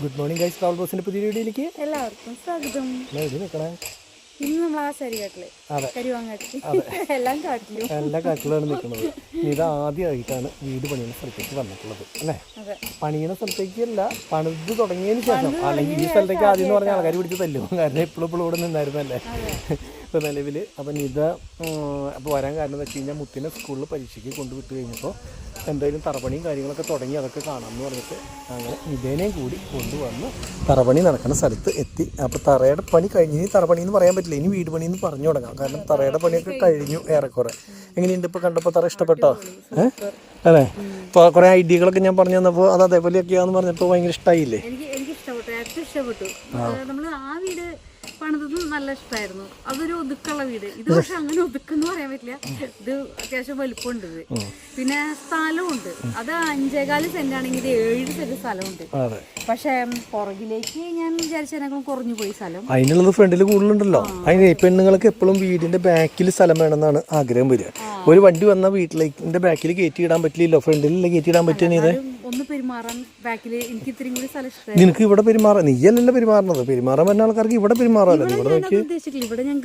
Good morning guys travel ബോസിന്റെ പുതിയ വീഡിയോയിലേക്ക് എല്ലാവർക്കും സ്വാഗതം. എവിടെ നിൽക്കണേ ഇന്ന് നമ്മൾ ആ കരുവാങ്ങാട്ടിൽ എല്ലാം കാട്ടിലും. എല്ലാ കാട്ടിലാണ് നിൽക്കുന്നത്. ഇത് ആദ്യമായിട്ടാണ് വീട് പണിയുന്ന സ്ഥലത്തേക്ക് വന്നിട്ടുള്ളത് അല്ലേ? പണിയുന്ന സ്ഥലത്തേക്ക് അല്ല പണിത് തുടങ്ങിയതിന് ശേഷം. അല്ലെങ്കിൽ ഈ സ്ഥലത്തേക്ക് ആദ്യം എന്ന് പറഞ്ഞാൽ ആൾക്കാർ പിടിച്ച് തല്ലും. കാരണം എപ്പോഴും എപ്പോഴും ഇവിടെ നിന്നായിരുന്നല്ലേ? ഇപ്പോൾ നിലവിൽ അപ്പം നിത അപ്പോൾ വരാൻ കാരണം എന്താ വെച്ച് കഴിഞ്ഞാൽ മുത്തിനെ സ്കൂളിൽ പരീക്ഷയ്ക്ക് കൊണ്ടുവിട്ട് കഴിഞ്ഞപ്പോൾ എന്തായാലും തറപണിയും കാര്യങ്ങളൊക്കെ തുടങ്ങി അതൊക്കെ കാണാമെന്ന് പറഞ്ഞിട്ട് അങ്ങനെ നിതേനെയും കൂടി കൊണ്ടുവന്ന് തറപണി നടക്കുന്ന സ്ഥലത്ത് എത്തി. അപ്പോൾ തറയുടെ പണി കഴിഞ്ഞ് ഇനി തറപണി എന്ന് പറയാൻ പറ്റില്ല. ഇനി വീട് പണി എന്ന് പറഞ്ഞു തുടങ്ങാം. കാരണം തറയുടെ പണിയൊക്കെ കഴിഞ്ഞു ഏറെക്കുറെ. എങ്ങനെയുണ്ട് ഇപ്പോൾ കണ്ടപ്പോൾ തറ ഇഷ്ടപ്പെട്ടോ? ഏഹ് അല്ലേ? ഇപ്പോൾ കുറേ ഐഡിയകളൊക്കെ ഞാൻ പറഞ്ഞു തന്നപ്പോൾ അത് അതേപോലെയൊക്കെയാണെന്ന് പറഞ്ഞപ്പോൾ ഭയങ്കര ഇഷ്ടമായില്ലേ എനിക്ക് ഇഷ്ടപ്പെട്ടു. നമ്മൾ ആ വീട് പണിതതും നല്ല ഇഷ്ടമായിരുന്നു അതൊരു ഒതുക്കുള്ള വീട്. ഇത് പക്ഷെ അങ്ങനെ ഒതുക്കെന്ന് പറയാൻ പറ്റില്ല. ഇത് അത്യാവശ്യം വലിപ്പമുണ്ട് ഇത്. പിന്നെ സ്ഥലമുണ്ട്. അത് അഞ്ചേകാൽ സെന്റ് ആണെങ്കിൽ ഏഴ് സെന്റ് സ്ഥലമുണ്ട്. ഉണ്ട് പക്ഷെ പുറകിലേക്ക് ഞാൻ വിചാരിച്ചതിനേക്കാളും കുറഞ്ഞു പോയി സ്ഥലം. അതിനുള്ളത് ഫ്രണ്ടിൽ കൂടുതലുണ്ടല്ലോ. അതിന് പെണ്ണുങ്ങൾക്ക് എപ്പോഴും വീടിന്റെ ബാക്കിൽ സ്ഥലം വേണമെന്നാണ് ആഗ്രഹം വരിക. ഒരു വണ്ടി വന്ന വീട്ടിലേക്ക് ബാക്കിൽ കയറ്റി ഇടാൻ പറ്റില്ലല്ലോ. ഫ്രണ്ടിലല്ലേ കയറ്റി ഇടാൻ എന്നാലും ഒന്ന് പെരുമാറാൻ എനിക്ക് ഇത്രയും കൂടി സ്ഥലം ഇഷ്ടമായി നിനക്ക് ഇവിടെ പെരുമാറ നീയല്ലല്ലോ പെരുമാറുന്നത്. പെരുമാറാൻ പറ്റുന്ന ആൾക്കാർക്ക് ഇവിടെ പെരുമാറാമല്ലോ ഇവിടെ നോക്കി ഇവിടെ ഞാൻ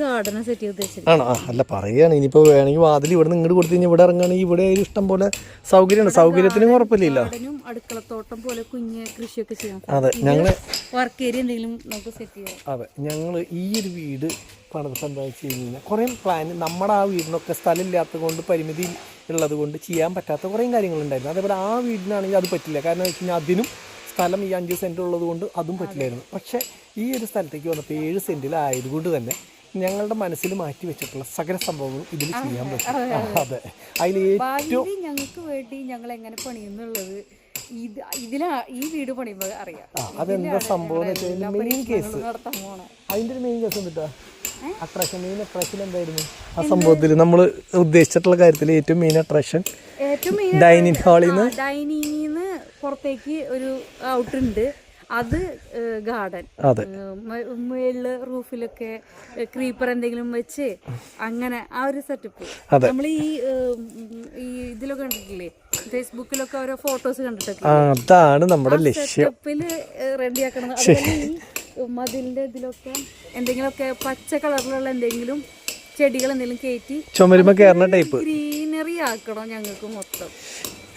സെറ്റ് ചെയ്ത് ആണോ? ആ അല്ല പറയുകയാണ് ഇനിയിപ്പോൾ വേണമെങ്കിൽ വാതിൽ ഇവിടെ നിന്ന് ഇങ്ങോട്ട് കൊടുത്തു കഴിഞ്ഞാൽ ഇവിടെ ഇറങ്ങുകയാണെങ്കിൽ ഇവിടെ ഒരു ഇഷ്ടം പോലെ സൗകര്യമാണ്. സൗകര്യത്തിനും കുഴപ്പമില്ല ഗാർഡനും അടുക്കളത്തോട്ടം പോലെ കുഞ്ഞ് കൃഷിയൊക്കെ ചെയ്യാം. അതെ ഞങ്ങൾ വർക്ക് ഏരിയ എന്തെങ്കിലും നമുക്ക് സെറ്റ് ചെയ്യാം. അതെ ഞങ്ങൾ ഈ ഒരു വീട് പണിതിട്ട് എന്താ വെച്ച് കഴിഞ്ഞ് കഴിഞ്ഞാൽ. കുറേ പ്ലാൻ നമ്മുടെ ആ വീടിനൊക്കെ സ്ഥലം ഇല്ലാത്തത് കൊണ്ട് പരിമിതി ഉള്ളത് കൊണ്ട് ചെയ്യാൻ പറ്റാത്ത കുറേ കാര്യങ്ങളുണ്ടായിരുന്നു. അതേപോലെ ആ വീടിനാണെങ്കിൽ അത് പറ്റില്ല. കാരണം വെച്ച് കഴിഞ്ഞാൽ അതിനും സ്ഥലം ഈ അഞ്ച് സെന്റ് ഉള്ളത് കൊണ്ട് അതും പറ്റില്ലായിരുന്നു. പക്ഷേ ഈ ഒരു സ്ഥലത്തേക്ക് വന്നപ്പോൾ ഏഴ് സെന്റിലായതുകൊണ്ട് തന്നെ ഞങ്ങളുടെ മനസ്സിൽ മാറ്റി വെച്ചിട്ടുള്ള സകല സംഭവങ്ങളും ഇതിൽ ചെയ്യാൻ പറ്റും. അതെ അതിൽ ഏറ്റവും ഞങ്ങൾക്ക് വേണ്ടി ഞങ്ങൾ എങ്ങനെ പണിയുന്നുള്ളത് ഇതിലാ ഈ വീട് പണിയുമ്പോൾ അറിയാം. അതെന്താ സംഭവം അതിന്റെ മെയിൻ കേസ് അതിന്റെ ഒരു മെയിൻ കേസ് എന്തിട്ടാ? അട്രാക്ഷൻ മെയിൻ അട്രാക്ഷൻ എന്തായിരുന്നു? ആ സംഭവത്തിൽ നമ്മൾ ഉദ്ദേശിച്ചിട്ടുള്ള കാര്യത്തിൽ ഏറ്റവും മെയിൻ അട്രാക്ഷൻ ഏറ്റവും മെയിൻ ഡൈനിങ് ഹാളിൽ നിന്ന് ഡൈനിങ്ങിന്ന് പുറത്തേക്ക് ഒരു ഔട്ട് ഉണ്ട്. അത് ഗാർഡൻ അതെ. മുകളിൽ റൂഫിലൊക്കെ ക്രീപ്പർ എന്തെങ്കിലും വെച്ച് അങ്ങനെ ആ ഒരു സെറ്റപ്പ് നമ്മൾ ഈ ഇതിലൊക്കെ കണ്ടിട്ടില്ലേ? ഫേസ്ബുക്കിലൊക്കെ ഓരോ ഫോട്ടോസ് കണ്ടിട്ടൊക്കെ. അതാണ് നമ്മുടെ ലക്ഷ്യം. റെഡിയാക്കണം മതിലിന്റെ ഇതിലൊക്കെ എന്തെങ്കിലുമൊക്കെ പച്ച കളറിലുള്ള എന്തെങ്കിലും ചെടികൾ എന്തെങ്കിലും കയറ്റി ചുമരുമ കയറുന്ന ടൈപ്പ്. ഗ്രീനറി ആക്കണം ഞങ്ങൾക്ക് മൊത്തം.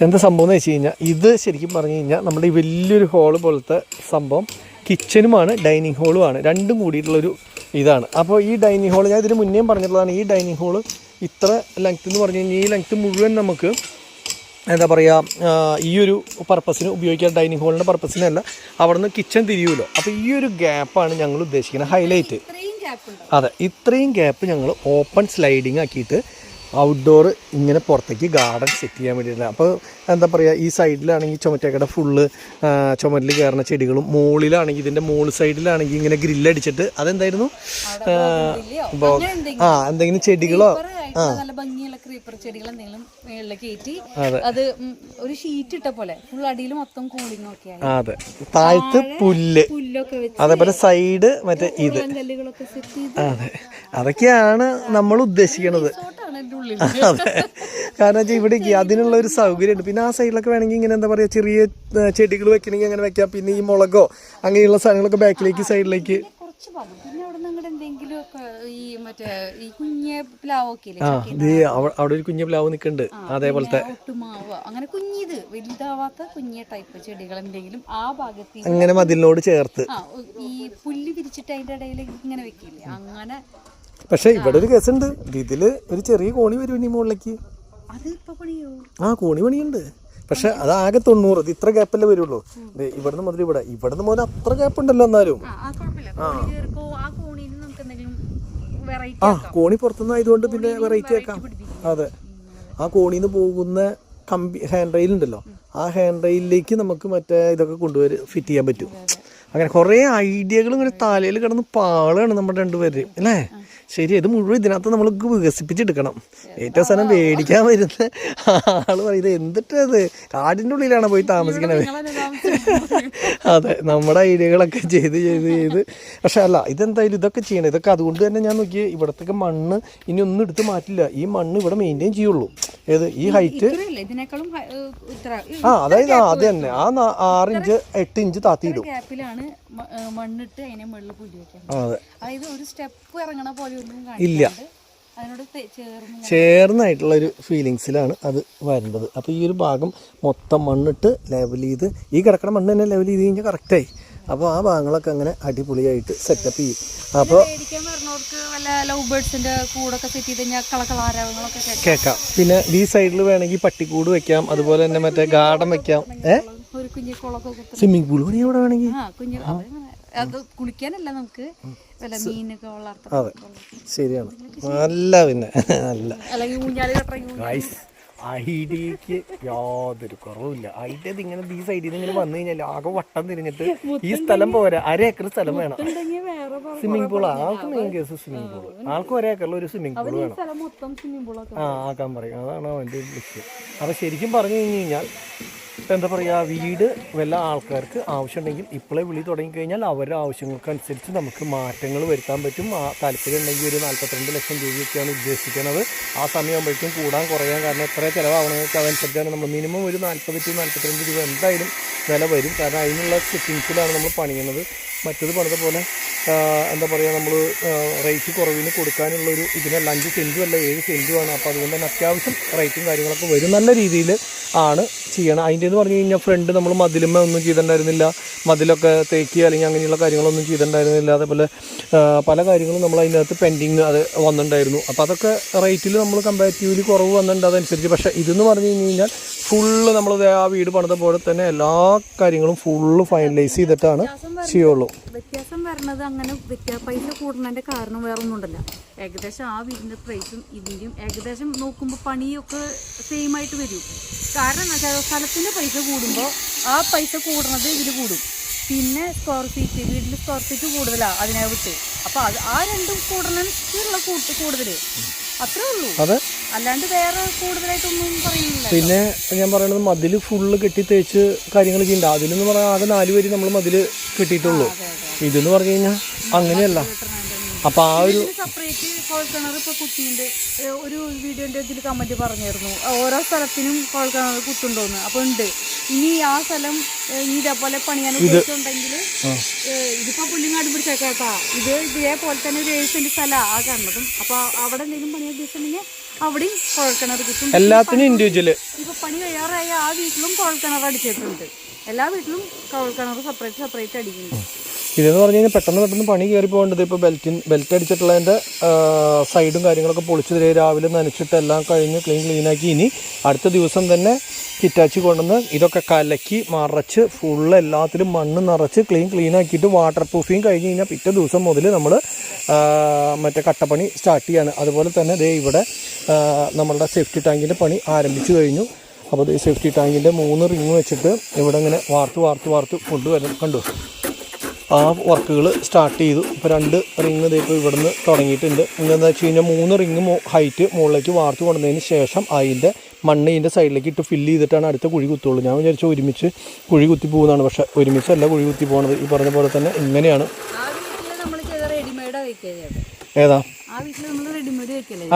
എന്താ സംഭവം എന്ന് വെച്ച് കഴിഞ്ഞാൽ ഇത് ശരിക്കും പറഞ്ഞു കഴിഞ്ഞാൽ നമ്മുടെ ഈ വലിയൊരു ഹാൾ പോലത്തെ സംഭവം കിച്ചനുമാണ് ഡൈനിങ് ഹോളുമാണ് രണ്ടും കൂടിയിട്ടുള്ളൊരു ഇതാണ്. അപ്പോൾ ഈ ഡൈനിങ് ഹോൾ ഞാൻ ഇതിന് മുന്നേയും പറഞ്ഞിട്ടുള്ളതാണ് ഈ ഡൈനിങ് ഹോൾ ഇത്ര ലെങ്ത് എന്ന് പറഞ്ഞു കഴിഞ്ഞാൽ ഈ ലെങ്ത് മുഴുവൻ നമുക്ക് എന്താ പറയുക ഈ ഒരു പർപ്പസിന് ഉപയോഗിക്കാൻ ഡൈനിങ് ഹോളിന്റെ പർപ്പസിനല്ല അവിടെ നിന്ന് കിച്ചൺ തിരിയുമല്ലോ അപ്പോൾ ഈ ഒരു ഗ്യാപ്പാണ് ഞങ്ങൾ ഉദ്ദേശിക്കുന്നത് ഹൈലൈറ്റ് അതെ ഇത്രയും ഗ്യാപ്പ് ഞങ്ങൾ ഓപ്പൺ സ്ലൈഡിങ് ആക്കിയിട്ട് ഔട്ട്ഡോർ ഇങ്ങനെ പുറത്തേക്ക് ഗാർഡൻ സെറ്റ് ചെയ്യാൻ വേണ്ടിയിട്ടാണ്. അപ്പോൾ എന്താ പറയുക ഈ സൈഡിലാണെങ്കിൽ ചുമറ്റക്കട ഫുള്ള് ചുമരിൽ കയറുന്ന ചെടികളും മുകളിലാണെങ്കിൽ ഇതിന്റെ മുകൾ സൈഡിലാണെങ്കിൽ ഇങ്ങനെ ഗ്രില്ലടിച്ചിട്ട് അതെന്തായിരുന്നു? ആ എന്തെങ്കിലും ചെടികളോ? ആയിട്ടുള്ള നല്ല ഭംഗിയുള്ള ക്രീപ്പർ ചെടികൾ എന്തെങ്കിലും മേളിൽ കയറ്റി അത്. ഒരു ഷീറ്റ് ഇട്ട പോലെ ഫുൾ അടിയിൽ മൊത്തം കൂളിംഗ് ഒക്കെ ആയി. അതെ. താഴത്ത് പുല്ല്. പുല്ലൊക്കെ വെച്ച് അതേപോലെ സൈഡ് മറ്റേ ഇത്. കല്ലുകളൊക്കെ സെറ്റ് ചെയ്ത് അതെ. അതൊക്കെയാണ് നമ്മൾ ഉദ്ദേശിക്കുന്നത് അതെ. കാരണം വെച്ചാൽ ഇവിടേക്ക് അതിനുള്ള ഒരു സൗകര്യമുണ്ട് പിന്നെ ആ സൈഡിലൊക്കെ വേണമെങ്കിൽ ഇങ്ങനെ എന്താ പറയുക ചെറിയ ചെടികൾ വെക്കണമെങ്കിൽ അങ്ങനെ വെക്കാം. പിന്നെ ഈ മുളകോ അങ്ങനെയുള്ള സാധനങ്ങളൊക്കെ ബാക്കിലേക്ക് സൈഡിലേക്ക് കുറച്ച് പിന്നെ അവിടെ നിന്ന് ഈ മറ്റേ ഈ കുഞ്ഞ പ്ലാവൊക്കെ ആ ഇത് അവിടെ ഒരു കുഞ്ഞു പ്ലാവ് നിൽക്കുന്നുണ്ട് അതേപോലത്തെ. ഒട്ടുമാവ്. അങ്ങനെ കുഞ്ഞിത്. വലുതാവാത്ത കുഞ്ഞ ടൈപ്പ് ചെടികൾ എന്തെങ്കിലും ആ ഭാഗത്ത് അങ്ങനെ മതിലിനോട് ചേർത്ത്. ഈ പുല്ല് വിരിച്ചിട്ട് അതിന്റെ ഇടയിൽ ഇങ്ങനെ വെക്കില്ലേ? അങ്ങനെ പക്ഷെ ഇവിടെ ഒരു കേസുണ്ട്. ഇതിൽ ഒരു ചെറിയ കോണി വരും ഇനി മുകളിലേക്ക്. ആ കോണി പണിയുണ്ട്. പക്ഷെ അത് ആകെ തൊണ്ണൂറ്. ഇത് ഇത്ര ഗ്യാപ്പല്ലേ വരുള്ളൂ. ഇവിടുന്ന് മുതൽ ഇവിടെ. ഇവിടുന്ന് മുതൽ അത്ര ഗ്യാപ്പ് ഉണ്ടല്ലോ എന്നാലും. ആ ആ കുഴപ്പമില്ല കോണി കയറിക്കോ ആ കോണിയിൽ നമുക്ക് എന്തെങ്കിലും വെറൈറ്റി ആ കോണി പുറത്തുനിന്ന് ആയതുകൊണ്ട് പിന്നെ വെറൈറ്റി ആക്കാം. അതെ. ആ കോണിയിൽ നിന്ന് പോകുന്ന കമ്പി ഹാൻഡ് റെയിൽ ഉണ്ടല്ലോ. ആ ഹാൻഡ് റെയിലിലേക്ക് നമുക്ക് മറ്റേ ഇതൊക്കെ കൊണ്ടുവരും ഫിറ്റ് ചെയ്യാൻ പറ്റും. അങ്ങനെ കുറേ ഐഡിയകൾ ഇങ്ങനെ തലയിൽ കിടന്ന് പാളാണ് നമ്മുടെ രണ്ടുപേര് അല്ലേ? ശരി ഇത് മുഴുവൻ ഇതിനകത്ത് നമ്മൾ വികസിപ്പിച്ചെടുക്കണം. ഏറ്റവും സ്ഥലം മേടിക്കാൻ വരുന്ന ആൾ പറയുന്നത് എന്തിട്ടത് കാടിന്റെ ഉള്ളിലാണ് പോയി താമസിക്കണത്? അതെ നമ്മുടെ ഐഡിയകളൊക്കെ ചെയ്ത് ചെയ്ത് ചെയ്ത്. പക്ഷെ അല്ല ഇതെന്തായാലും ഇതൊക്കെ ചെയ്യണം. ഇതൊക്കെ അതുകൊണ്ട് തന്നെ ഞാൻ നോക്കിയത് ഇവിടത്തേക്ക് മണ്ണ് ഇനി ഒന്നും എടുത്ത് മാറ്റില്ല. ഈ മണ്ണ് ഇവിടെ മെയിന്റെയിൻ ചെയ്യുള്ളൂ. ഏത് ഈ ഹൈറ്റ് ആ അതായത് ആ അത് തന്നെ. ആ ആറിഞ്ച് ആറ് ഇഞ്ച് എട്ട് ഇഞ്ച് താത്തിയിടും അതെ. ഒരു സ്റ്റെപ്പ് ഇറങ്ങണ പോലെ ഇല്ല. ചേർന്നായിട്ടുള്ള ഒരു ഫീലിങ്സിലാണ് അത് വരേണ്ടത്. അപ്പോൾ ഈ ഒരു ഭാഗം മൊത്തം മണ്ണിട്ട് ലെവൽ ചെയ്ത് ഈ കിടക്കണ മണ്ണ് തന്നെ ലെവൽ ചെയ്ത് കഴിഞ്ഞാൽ കറക്റ്റായി അപ്പോൾ ആ ഭാഗങ്ങളൊക്കെ അങ്ങനെ അടിപൊളിയായിട്ട് സെറ്റപ്പ് ചെയ്യും. അപ്പോൾ കേൾക്കാം. പിന്നെ ഈ സൈഡിൽ വേണമെങ്കിൽ പട്ടിക്കൂട് വെക്കാം. അതുപോലെ തന്നെ മറ്റേ ഗാർഡൻ വെക്കാം. ഏഹ് സ്വിമ്മിംഗ് പൂൾ കൂടി അവിടെ വേണമെങ്കിൽ. അത് കുളിക്കാനല്ല നമുക്ക്. വല്ല മീനൊക്കെ വളർത്താം അതെ. ശരിയാണ്. നല്ല പിന്നെ. നല്ല. അല്ലെങ്കിൽ ഊഞ്ഞാൽ കട്ടറങ്ങി ഗൈസ് ഐഡിയക്ക് യാതൊരു കുറവില്ല ഐഡിയ ഇങ്ങനെ ഈ സൈഡിൽ നിന്ന് ഇങ്ങനെ വന്നു കഴിഞ്ഞാൽ ആകെ വട്ടം തിരിഞ്ഞിട്ട് ഈ സ്ഥലം പോരാ. അര ഏക്കർ സ്ഥലം വേണം. സ്വിമ്മിംഗ് പൂൾ ആൾക്ക് മെയിൻ കേസ് സ്വിമ്മിംഗ് പൂൾ ആൾക്ക് ഒരേ ഏക്കറിൽ ഒരു സ്വിമ്മിംഗ് പൂൾ വേണം. ആ ആക്കാൻ പറയും. അതാണ് അവന്റെ ലക്ഷ്യം. അപ്പൊ ശരിക്കും പറഞ്ഞു കഴിഞ്ഞു കഴിഞ്ഞാൽ എന്താ പറയുക വീട് വല്ല ആൾക്കാർക്ക് ആവശ്യമുണ്ടെങ്കിൽ ഇപ്പോഴേ വിളി തുടങ്ങിക്കഴിഞ്ഞാൽ അവരുടെ ആവശ്യങ്ങൾക്കനുസരിച്ച് നമുക്ക് മാറ്റങ്ങൾ വരുത്താൻ പറ്റും. ആ താല്പര്യം ഉണ്ടെങ്കിൽ ഒരു നാൽപ്പത്തിരണ്ട് ലക്ഷം രൂപയൊക്കെയാണ് ഉദ്ദേശിക്കുന്നത് ആ സമയമാകുമ്പോഴേക്കും കൂടാൻ കുറയാൻ കാരണം എത്ര ചിലവാകണമെങ്കിൽ അതനുസരിച്ചാണ് നമ്മൾ മിനിമം ഒരു നാൽപ്പത് ടു നാൽപ്പത്തിരണ്ട് രൂപ എന്തായാലും വില വരും. കാരണം അതിനുള്ള സെറ്റിങ്സിലാണ് നമ്മൾ പണിയുന്നത്. മറ്റത് പണിത പോലെ എന്താ പറയുക നമ്മൾ റേറ്റ് കുറവിന് കൊടുക്കാനുള്ളൊരു ഇതിനല്ല അഞ്ച് സെന്റും അല്ല ഏഴ് സെന്റുമാണ് അപ്പോൾ അതുകൊണ്ട് തന്നെ അത്യാവശ്യം റേറ്റും കാര്യങ്ങളൊക്കെ വരും. നല്ല രീതിയിൽ ആണ് ചെയ്യണം. അതിന്റെ എന്ന് പറഞ്ഞു കഴിഞ്ഞാൽ ഫ്രണ്ട് നമ്മൾ മതിലുമ്മ ഒന്നും ചെയ്തിട്ടുണ്ടായിരുന്നില്ല. മതിലൊക്കെ തേക്കി അല്ലെങ്കിൽ അങ്ങനെയുള്ള കാര്യങ്ങളൊന്നും ചെയ്തിട്ടുണ്ടായിരുന്നില്ല. അതേപോലെ പല കാര്യങ്ങളും നമ്മൾ അതിനകത്ത് പെൻഡിങ് അത് വന്നിട്ടുണ്ടായിരുന്നു. അപ്പോൾ അതൊക്കെ റേറ്റിൽ നമ്മൾ കമ്പാരിറ്റീവ്ലി കുറവ് വന്നിട്ടുണ്ട് അതനുസരിച്ച്. പക്ഷേ ഇതെന്ന് പറഞ്ഞു കഴിഞ്ഞ് കഴിഞ്ഞാൽ ഫുള്ള് നമ്മൾ ആ വീട് പണിത പോലെ തന്നെ എല്ലാ കാര്യങ്ങളും ഫുള്ള് ഫൈനലൈസ് ചെയ്തിട്ടാണ് ചെയ്യുള്ളൂ. വ്യത്യാസം വരുന്നത് അങ്ങനെ പൈസ കൂടുന്നതിന്റെ കാരണം വേറെ ഉണ്ടല്ല ഏകദേശം ആ വീടിന്റെ പ്രൈസും ഇതിന്റെയും ഏകദേശം നോക്കുമ്പോൾ പണിയൊക്കെ സെയിം ആയിട്ട് വരും. കാരണം സ്ഥലത്തിന്റെ പൈസ കൂടുമ്പോൾ ആ പൈസ കൂടുന്നത് ഇതിൽ കൂടും. പിന്നെ സ്ക്വയർ ഫീറ്റ് വീട്ടിൽ സ്ക്വയർ ഫീറ്റ് കൂടുതലാണ് അതിനെ വിട്ട്. അപ്പോൾ അത് ആ രണ്ടും കൂടുന്നതിനുള്ള കൂട്ട് കൂടുതൽ അത്രേ ഉള്ളൂ. അല്ലാണ്ട് വേറെ കൂടുതലായിട്ടൊന്നും പറയുന്നില്ല പിന്നെ ഞാൻ പറയുന്നത് മതിൽ ഫുള്ള് കെട്ടി തേച്ച് കാര്യങ്ങൾ ചെയ്യണ്ട. അതിലെന്ന് പറഞ്ഞാൽ ആകെ നാല് പേര് നമ്മൾ മതിൽ കെട്ടിയിട്ടുള്ളൂ. ഇതെന്ന് പറഞ്ഞു കഴിഞ്ഞാൽ അങ്ങനെയല്ല. അപ്പോൾ ആ ഒരു സെപ്പറേറ്റ് ഇപ്പൊ കുത്തിയുണ്ട് ഒരു വീഡിയോന്റെ ഇതിൽ കമന്റ് പറഞ്ഞിരുന്നു. ഓരോ സ്ഥലത്തിനും കോഴക്കിണർ കുത്തുണ്ടോന്ന് അപ്പൊ ഉണ്ട്. ഇനി ആ സ്ഥലം ഇതേപോലെ പണിയാൻ ഉദ്ദേശിച്ചുണ്ടെങ്കിൽ ഇതിപ്പോ പുല്ലിങ്ങാട് പിടിച്ചേക്കാട്ടാ ഇത് ഇതേപോലെ തന്നെ ഒരു ഏഴ് സെന്റ് സ്ഥലം ആ കാണുന്നതും അപ്പൊ അവിടെ എന്തെങ്കിലും പണിയാൻ ഉദ്ദേശിച്ചിട്ടുണ്ടെങ്കിൽ അവിടെയും കുഴൽക്കിണർ കിട്ടും. എല്ലാത്തിനും ഇൻഡിവിജ്വൽ ഇപ്പൊ പണി കഴിയാറായ ആ വീട്ടിലും കുഴൽക്കിണർ അടിച്ചിട്ടുണ്ട്. എല്ലാ വീട്ടിലും കുഴൽക്കിണർ സെപ്പറേറ്റ് സെപ്പറേറ്റ് അടിക്കുന്നുണ്ട്. ഇതെന്ന് പറഞ്ഞു കഴിഞ്ഞാൽ പെട്ടെന്ന് പെട്ടെന്ന് പണി കയറി പോകേണ്ടത് ഇപ്പോൾ ബെൽറ്റിൻ ബെൽറ്റ് അടിച്ചിട്ടുള്ളതിന്റെ സൈഡും കാര്യങ്ങളൊക്കെ പൊളിച്ച് തരേ രാവിലെ നനച്ചിട്ട് എല്ലാം കഴിഞ്ഞ് ക്ലീൻ ക്ലീനാക്കി ഇനി അടുത്ത ദിവസം തന്നെ ഹിറ്റാച്ചി കൊണ്ടുവന്ന് ഇതൊക്കെ കലക്കി മറച്ച് ഫുള്ള് എല്ലാത്തിലും മണ്ണ് നിറച്ച് ക്ലീൻ ക്ലീൻ ആക്കിയിട്ട് വാട്ടർ പ്രൂഫിങ് കഴിഞ്ഞ് കഴിഞ്ഞാൽ പിറ്റേ ദിവസം മുതൽ നമ്മൾ മറ്റേ കട്ടപ്പണി സ്റ്റാർട്ട് ചെയ്യാണ്. അതുപോലെ തന്നെ ദേ ഇവിടെ നമ്മളുടെ സേഫ്റ്റി ടാങ്കിന്റെ പണി ആരംഭിച്ചു കഴിഞ്ഞു. അപ്പോൾ ഈ സേഫ്റ്റി ടാങ്കിന്റെ മൂന്ന് റിങ് വെച്ചിട്ട് ഇവിടെ ഇങ്ങനെ വാർത്ത് വാർത്ത് വാർത്ത് കൊണ്ടുവരും. കണ്ടു? ആ വർക്കുകൾ സ്റ്റാർട്ട് ചെയ്തു. ഇപ്പോൾ രണ്ട് റിങ് ഇപ്പോൾ ഇവിടുന്ന് തുടങ്ങിയിട്ടുണ്ട്. എന്താണെന്ന് വെച്ച് കഴിഞ്ഞാൽ മൂന്ന് റിങ് ഹൈറ്റ് മുകളിലേക്ക് വാർത്ത് കൊണ്ടുവന്നതിന് ശേഷം അതിന്റെ മണ്ണ് ഇതിന്റെ സൈഡിലേക്ക് ഇട്ട് ഫില്ല് ചെയ്തിട്ടാണ് അടുത്ത കുഴി കുത്തുള്ളൂ. ഞാൻ വിചാരിച്ചു ഒരുമിച്ച് കുഴി കുത്തി പോകുന്നതാണ് പക്ഷേ ഒരുമിച്ചല്ല കുഴി കുത്തി പോകുന്നത് ഈ പറഞ്ഞ പോലെ തന്നെ ഇങ്ങനെയാണ്. ഏതാ?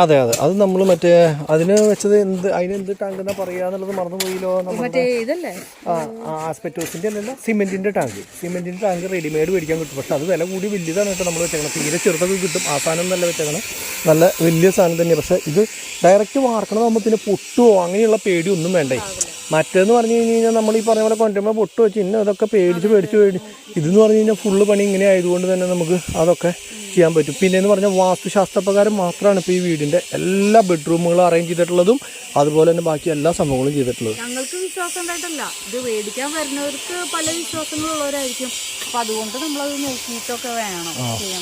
അതെ അതെ. അത് നമ്മൾ മറ്റേ അതിന് വെച്ചത് എന്ത് അതിന് എന്ത് ടാങ്ക് എന്നാ പറയാന്നുള്ളത് മറന്നുപോയില്ലോ നമ്മൾ മറ്റേ ഇതല്ലേ? ആ അല്ലല്ല സിമെന്റിന്റെ ടാങ്ക്. സിമെന്റിന്റെ ടാങ്ക് റെഡിമെയ്ഡ് മേടിക്കാൻ കിട്ടും. പക്ഷെ അത് വില കൂടി വലിയതാണ് കേട്ടോ നമ്മൾ വെച്ചേക്കണം തീരെ ചെറുതൊക്കെ കിട്ടും. ആ സാധനം നല്ല വെച്ചേക്കണം നല്ല വലിയ സാധനം തന്നെയാണ് പക്ഷെ ഇത് ഡയറക്റ്റ് വാർക്കണതാകുമ്പോൾ പിന്നെ പൊട്ടുവോ? അങ്ങനെയുള്ള പേടിയൊന്നും വേണ്ടേ. മറ്റേന്ന് പറഞ്ഞു കഴിഞ്ഞ് കഴിഞ്ഞാൽ നമ്മൾ ഈ പറഞ്ഞ പോലെ കൊണ്ടുവരുമ്പോൾ പൊട്ട് വെച്ച് ഇന്ന അതൊക്കെ പേടിച്ച് പേടിച്ച് പേടി ഇതെന്ന് പറഞ്ഞു കഴിഞ്ഞാൽ ഫുള്ള് പണി ഇങ്ങനെ ആയതുകൊണ്ട് തന്നെ നമുക്ക് അതൊക്കെ ചെയ്യാൻ പറ്റും. പിന്നെ എന്ന് പറഞ്ഞാൽ വാസ്തുശാസ്ത്രപ്രകാരം മാത്രമാണ് ഇപ്പോൾ ഈ വീടിന്റെ എല്ലാ ബെഡ്റൂമുകളും അറേഞ്ച് ചെയ്തിട്ടുള്ളതും അതുപോലെ തന്നെ ബാക്കി എല്ലാ സംഭവങ്ങളും ചെയ്തിട്ടുള്ളത്. ഞങ്ങൾക്ക് വിശ്വാസം ഉണ്ടായിട്ടല്ല. ഇത് മേടിക്കാൻ വരുന്നവർക്ക് പല വിശ്വാസങ്ങളുള്ളവരായിരിക്കും. അപ്പൊ അതുകൊണ്ട് നമ്മളത് നോക്കിയിട്ടൊക്കെ വേണം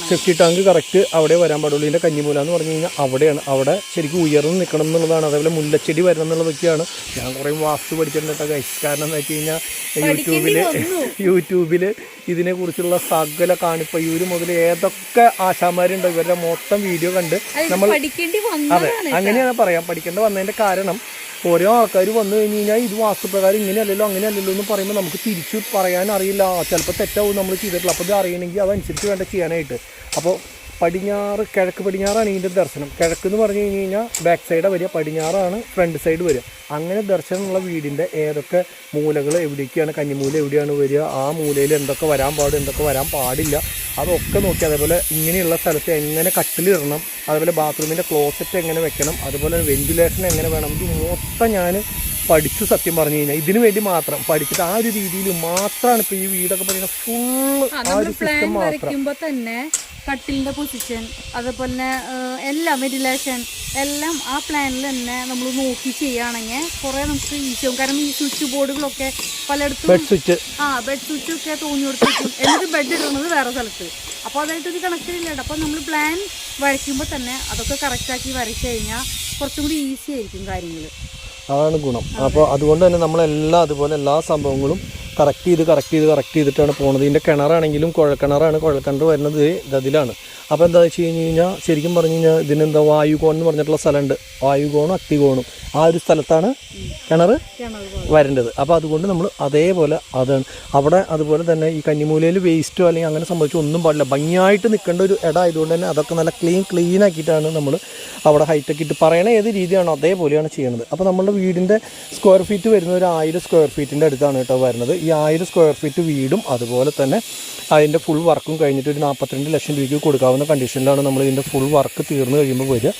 സേഫ്റ്റി ടാങ്ക് കറക്റ്റ് അവിടെ വരാൻ പാടുള്ളൂ ഇതിന്റെ കഞ്ഞിമൂല എന്ന് പറഞ്ഞു കഴിഞ്ഞാൽ അവിടെയാണ്. അവിടെ ശരിക്കും ഉയർന്ന് നിൽക്കണം എന്നുള്ളതാണ്. അതേപോലെ മുല്ലച്ചെടി വരണം എന്നുള്ളതൊക്കെയാണ്. ഞാൻ കുറേ വാസ്തു പഠിച്ചിട്ടുണ്ട്? കേട്ടോ ഗൈസ് കാരണം എന്താ വെച്ച് കഴിഞ്ഞാൽ യൂട്യൂബിൽ യൂട്യൂബിൽ ഇതിനെക്കുറിച്ചുള്ള സകല കാണിപ്പയ്യൂര് മുതൽ ഏതൊക്കെ ആശാമാരുണ്ടോ ഇവരുടെ മൊത്തം വീഡിയോ കണ്ട് നമ്മൾ അതെ അങ്ങനെയാണ് പറയാം പഠിക്കേണ്ടി വന്നതിന്റെ കാരണം ഓരോ ആൾക്കാർ വന്നു കഴിഞ്ഞ് കഴിഞ്ഞാൽ ഇത് വാസ്തുപ്രകാരം ഇങ്ങനെയല്ലല്ലോ അങ്ങനെയല്ലല്ലോ എന്ന് പറയുമ്പോൾ നമുക്ക് തിരിച്ചു പറയാൻ അറിയില്ല. ചിലപ്പോൾ തെറ്റാവും നമ്മൾ ചെയ്തിട്ടുള്ള അപ്പോൾ ഇത് അറിയണമെങ്കിൽ അതനുസരിച്ച് വേണ്ട ചെയ്യാനായിട്ട്. അപ്പോൾ പടിഞ്ഞാറ് കിഴക്ക് പടിഞ്ഞാറാണ് ഇതിന്റെ ദർശനം. കിഴക്ക് എന്ന് പറഞ്ഞു കഴിഞ്ഞ് കഴിഞ്ഞാൽ ബാക്ക് സൈഡ് വരിക പടിഞ്ഞാറാണ് ഫ്രണ്ട് സൈഡ് വരിക. അങ്ങനെ ദർശനമുള്ള വീടിന്റെ ഏതൊക്കെ മൂലകൾ എവിടേക്കാണ് കന്നിമൂല എവിടെയാണ് വരിക ആ മൂലയിൽ എന്തൊക്കെ വരാൻ പാടും എന്തൊക്കെ വരാൻ പാടില്ല അതൊക്കെ നോക്കി അതേപോലെ ഇങ്ങനെയുള്ള സ്ഥലത്ത് എങ്ങനെ കട്ടിലിടണം അതേപോലെ ബാത്റൂമിന്റെ ക്ലോസറ്റ് എങ്ങനെ വെക്കണം അതുപോലെ വെന്റിലേഷൻ എങ്ങനെ വേണം ഇത് മൊത്തം ഞാൻ പഠിച്ചു സത്യം പറഞ്ഞു കഴിഞ്ഞാൽ ഇതിനു വേണ്ടി മാത്രം പഠിച്ചിട്ട് ആ ഒരു രീതിയിൽ മാത്രമാണ് ഇപ്പൊ ഈ വീടൊക്കെ പറയുന്നത് ഫുള്ള് ആ, ഒരു പ്ലാൻ സിസ്റ്റം മാത്രം. വരയ്ക്കുമ്പോ തന്നെ കട്ടിലിന്റെ പൊസിഷൻ അതുപോലെ തന്നെ ഏഹ്, എല്ലാം വെന്റിലേഷൻ എല്ലാം ആ പ്ലാനിൽ തന്നെ നമ്മൾ നോക്കി ചെയ്യുകയാണെങ്കിൽ കുറെ നമുക്ക് ഈസിയാവും കാരണം ഈ സ്വിച്ച് ബോർഡുകളൊക്കെ പലയിടത്തും ബെഡ് സ്വിച്ച് ആ ബെഡ് സ്വിച്ച് ഒക്കെ തോന്നി കൊടുത്തിട്ടും എന്നിട്ട് ബെഡ് ഇടുന്നത് വേറെ സ്ഥലത്ത്. അപ്പോൾ അതായിട്ടൊരു കണക്ഷൻ ഇല്ല അപ്പോൾ നമ്മൾ പ്ലാൻ വരയ്ക്കുമ്പോൾ തന്നെ അതൊക്കെ കറക്റ്റാക്കി വരച്ചു കഴിഞ്ഞാൽ കുറച്ചും കൂടി ഈസി ആയിരിക്കും കാര്യങ്ങൾ അതാണ് ഗുണം. അപ്പോൾ അതുകൊണ്ട് തന്നെ നമ്മളെല്ലാം അതുപോലെ എല്ലാ സംഭവങ്ങളും കറക്റ്റ് ചെയ്ത് കറക്റ്റ് ചെയ്ത് കറക്റ്റ് ചെയ്തിട്ടാണ് പോകുന്നത് ഇതിന്റെ കിണറാണെങ്കിലും കുഴൽക്കിണറാണ് കുഴൽക്കിണർ വരുന്നത് ഇതിലാണ്. അപ്പോൾ എന്താ വെച്ച് കഴിഞ്ഞ് കഴിഞ്ഞാൽ ശരിക്കും പറഞ്ഞു കഴിഞ്ഞാൽ ഇതിനെന്താ വായുകോൺ എന്ന് പറഞ്ഞിട്ടുള്ള സ്ഥലമുണ്ട്. വായുകോണും അഗ്നികോണും ആ ഒരു സ്ഥലത്താണ് കിണർ വരേണ്ടത്. അപ്പോൾ അതുകൊണ്ട് നമ്മൾ അതേപോലെ അതാണ്. അവിടെ അതുപോലെ തന്നെ ഈ കന്നിമൂലയിൽ വേസ്റ്റോ അല്ലെങ്കിൽ അങ്ങനെ സംഭവിച്ചോ ഒന്നും പാടില്ല. ഭംഗിയായിട്ട് നിൽക്കേണ്ട ഒരു ഇടം ആയതുകൊണ്ട് തന്നെ അതൊക്കെ നല്ല ക്ലീൻ ക്ലീൻ ആക്കിയിട്ടാണ് നമ്മൾ അവിടെ ഹൈടെക് ഇട്ട് പറയണ ഏത് രീതിയാണോ അതേപോലെയാണ് ചെയ്യുന്നത് അപ്പോൾ നമ്മുടെ വീടിന്റെ സ്ക്വയർ ഫീറ്റ് വരുന്ന ഒരു ആയിരം സ്ക്വയർ ഫീറ്റിന്റെ അടുത്താണ് കേട്ടോ വരുന്നത്. ആയിരം സ്ക്വയർ ഫീറ്റ് വീടും അതുപോലെ തന്നെ അതിന്റെ ഫുൾ വർക്കും കഴിഞ്ഞിട്ട് ഒരു നാൽപ്പത്തിരണ്ട് ലക്ഷം രൂപയ്ക്ക് കൊടുക്കാവുന്ന കണ്ടീഷനിലാണ് നമ്മൾ ഇതിന്റെ ഫുൾ വർക്ക് തീർന്നു കഴിയുമ്പോൾ വരിക.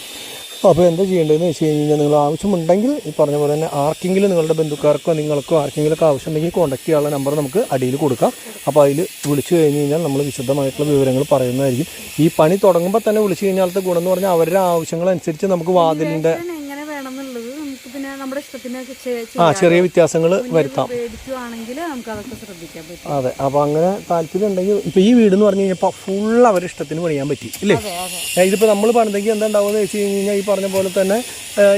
അപ്പോൾ എന്താ ചെയ്യേണ്ടതെന്ന് വെച്ച് കഴിഞ്ഞാൽ നിങ്ങൾ ആവശ്യമുണ്ടെങ്കിൽ ഈ പറഞ്ഞ പോലെ തന്നെ ആർക്കെങ്കിലും നിങ്ങളുടെ ബന്ധുക്കാർക്കോ നിങ്ങൾക്കോ ആർക്കെങ്കിലുമൊക്കെ ആവശ്യമുണ്ടെങ്കിൽ കോൺടാക്ട് ചെയ്യാനുള്ള നമ്പർ നമുക്ക് അടിയിൽ കൊടുക്കാം. അപ്പോൾ അതിൽ വിളിച്ചു കഴിഞ്ഞ് കഴിഞ്ഞാൽ നമ്മൾ വിശദമായിട്ടുള്ള വിവരങ്ങൾ പറയുന്നതായിരിക്കും. ഈ പണി തുടങ്ങുമ്പോൾ തന്നെ വിളിച്ചു കഴിഞ്ഞാലത്തെ ഗുണം എന്ന് പറഞ്ഞാൽ അവരുടെ ആവശ്യങ്ങളനുസരിച്ച് നമുക്ക് വാതിലിന്റെ എങ്ങനെ വേണം എന്നുള്ളത് നമുക്ക് പിന്നെ നമ്മുടെ ആ ചെറിയ വ്യത്യാസങ്ങൾ വരുത്താം. അതെ അപ്പോൾ അങ്ങനെ താല്പര്യം ഉണ്ടെങ്കിൽ ഇപ്പോൾ ഈ വീട് എന്ന് പറഞ്ഞു കഴിഞ്ഞപ്പോൾ ഫുൾ അവരുടെ ഇഷ്ടത്തിന് പണിയാൻ പറ്റി ഇല്ലേ? അതെ ഇതിപ്പോൾ നമ്മൾ പണിതെങ്കിൽ എന്താ ഉണ്ടാവുമെന്ന് വെച്ച് കഴിഞ്ഞ് കഴിഞ്ഞാൽ ഈ പറഞ്ഞ പോലെ തന്നെ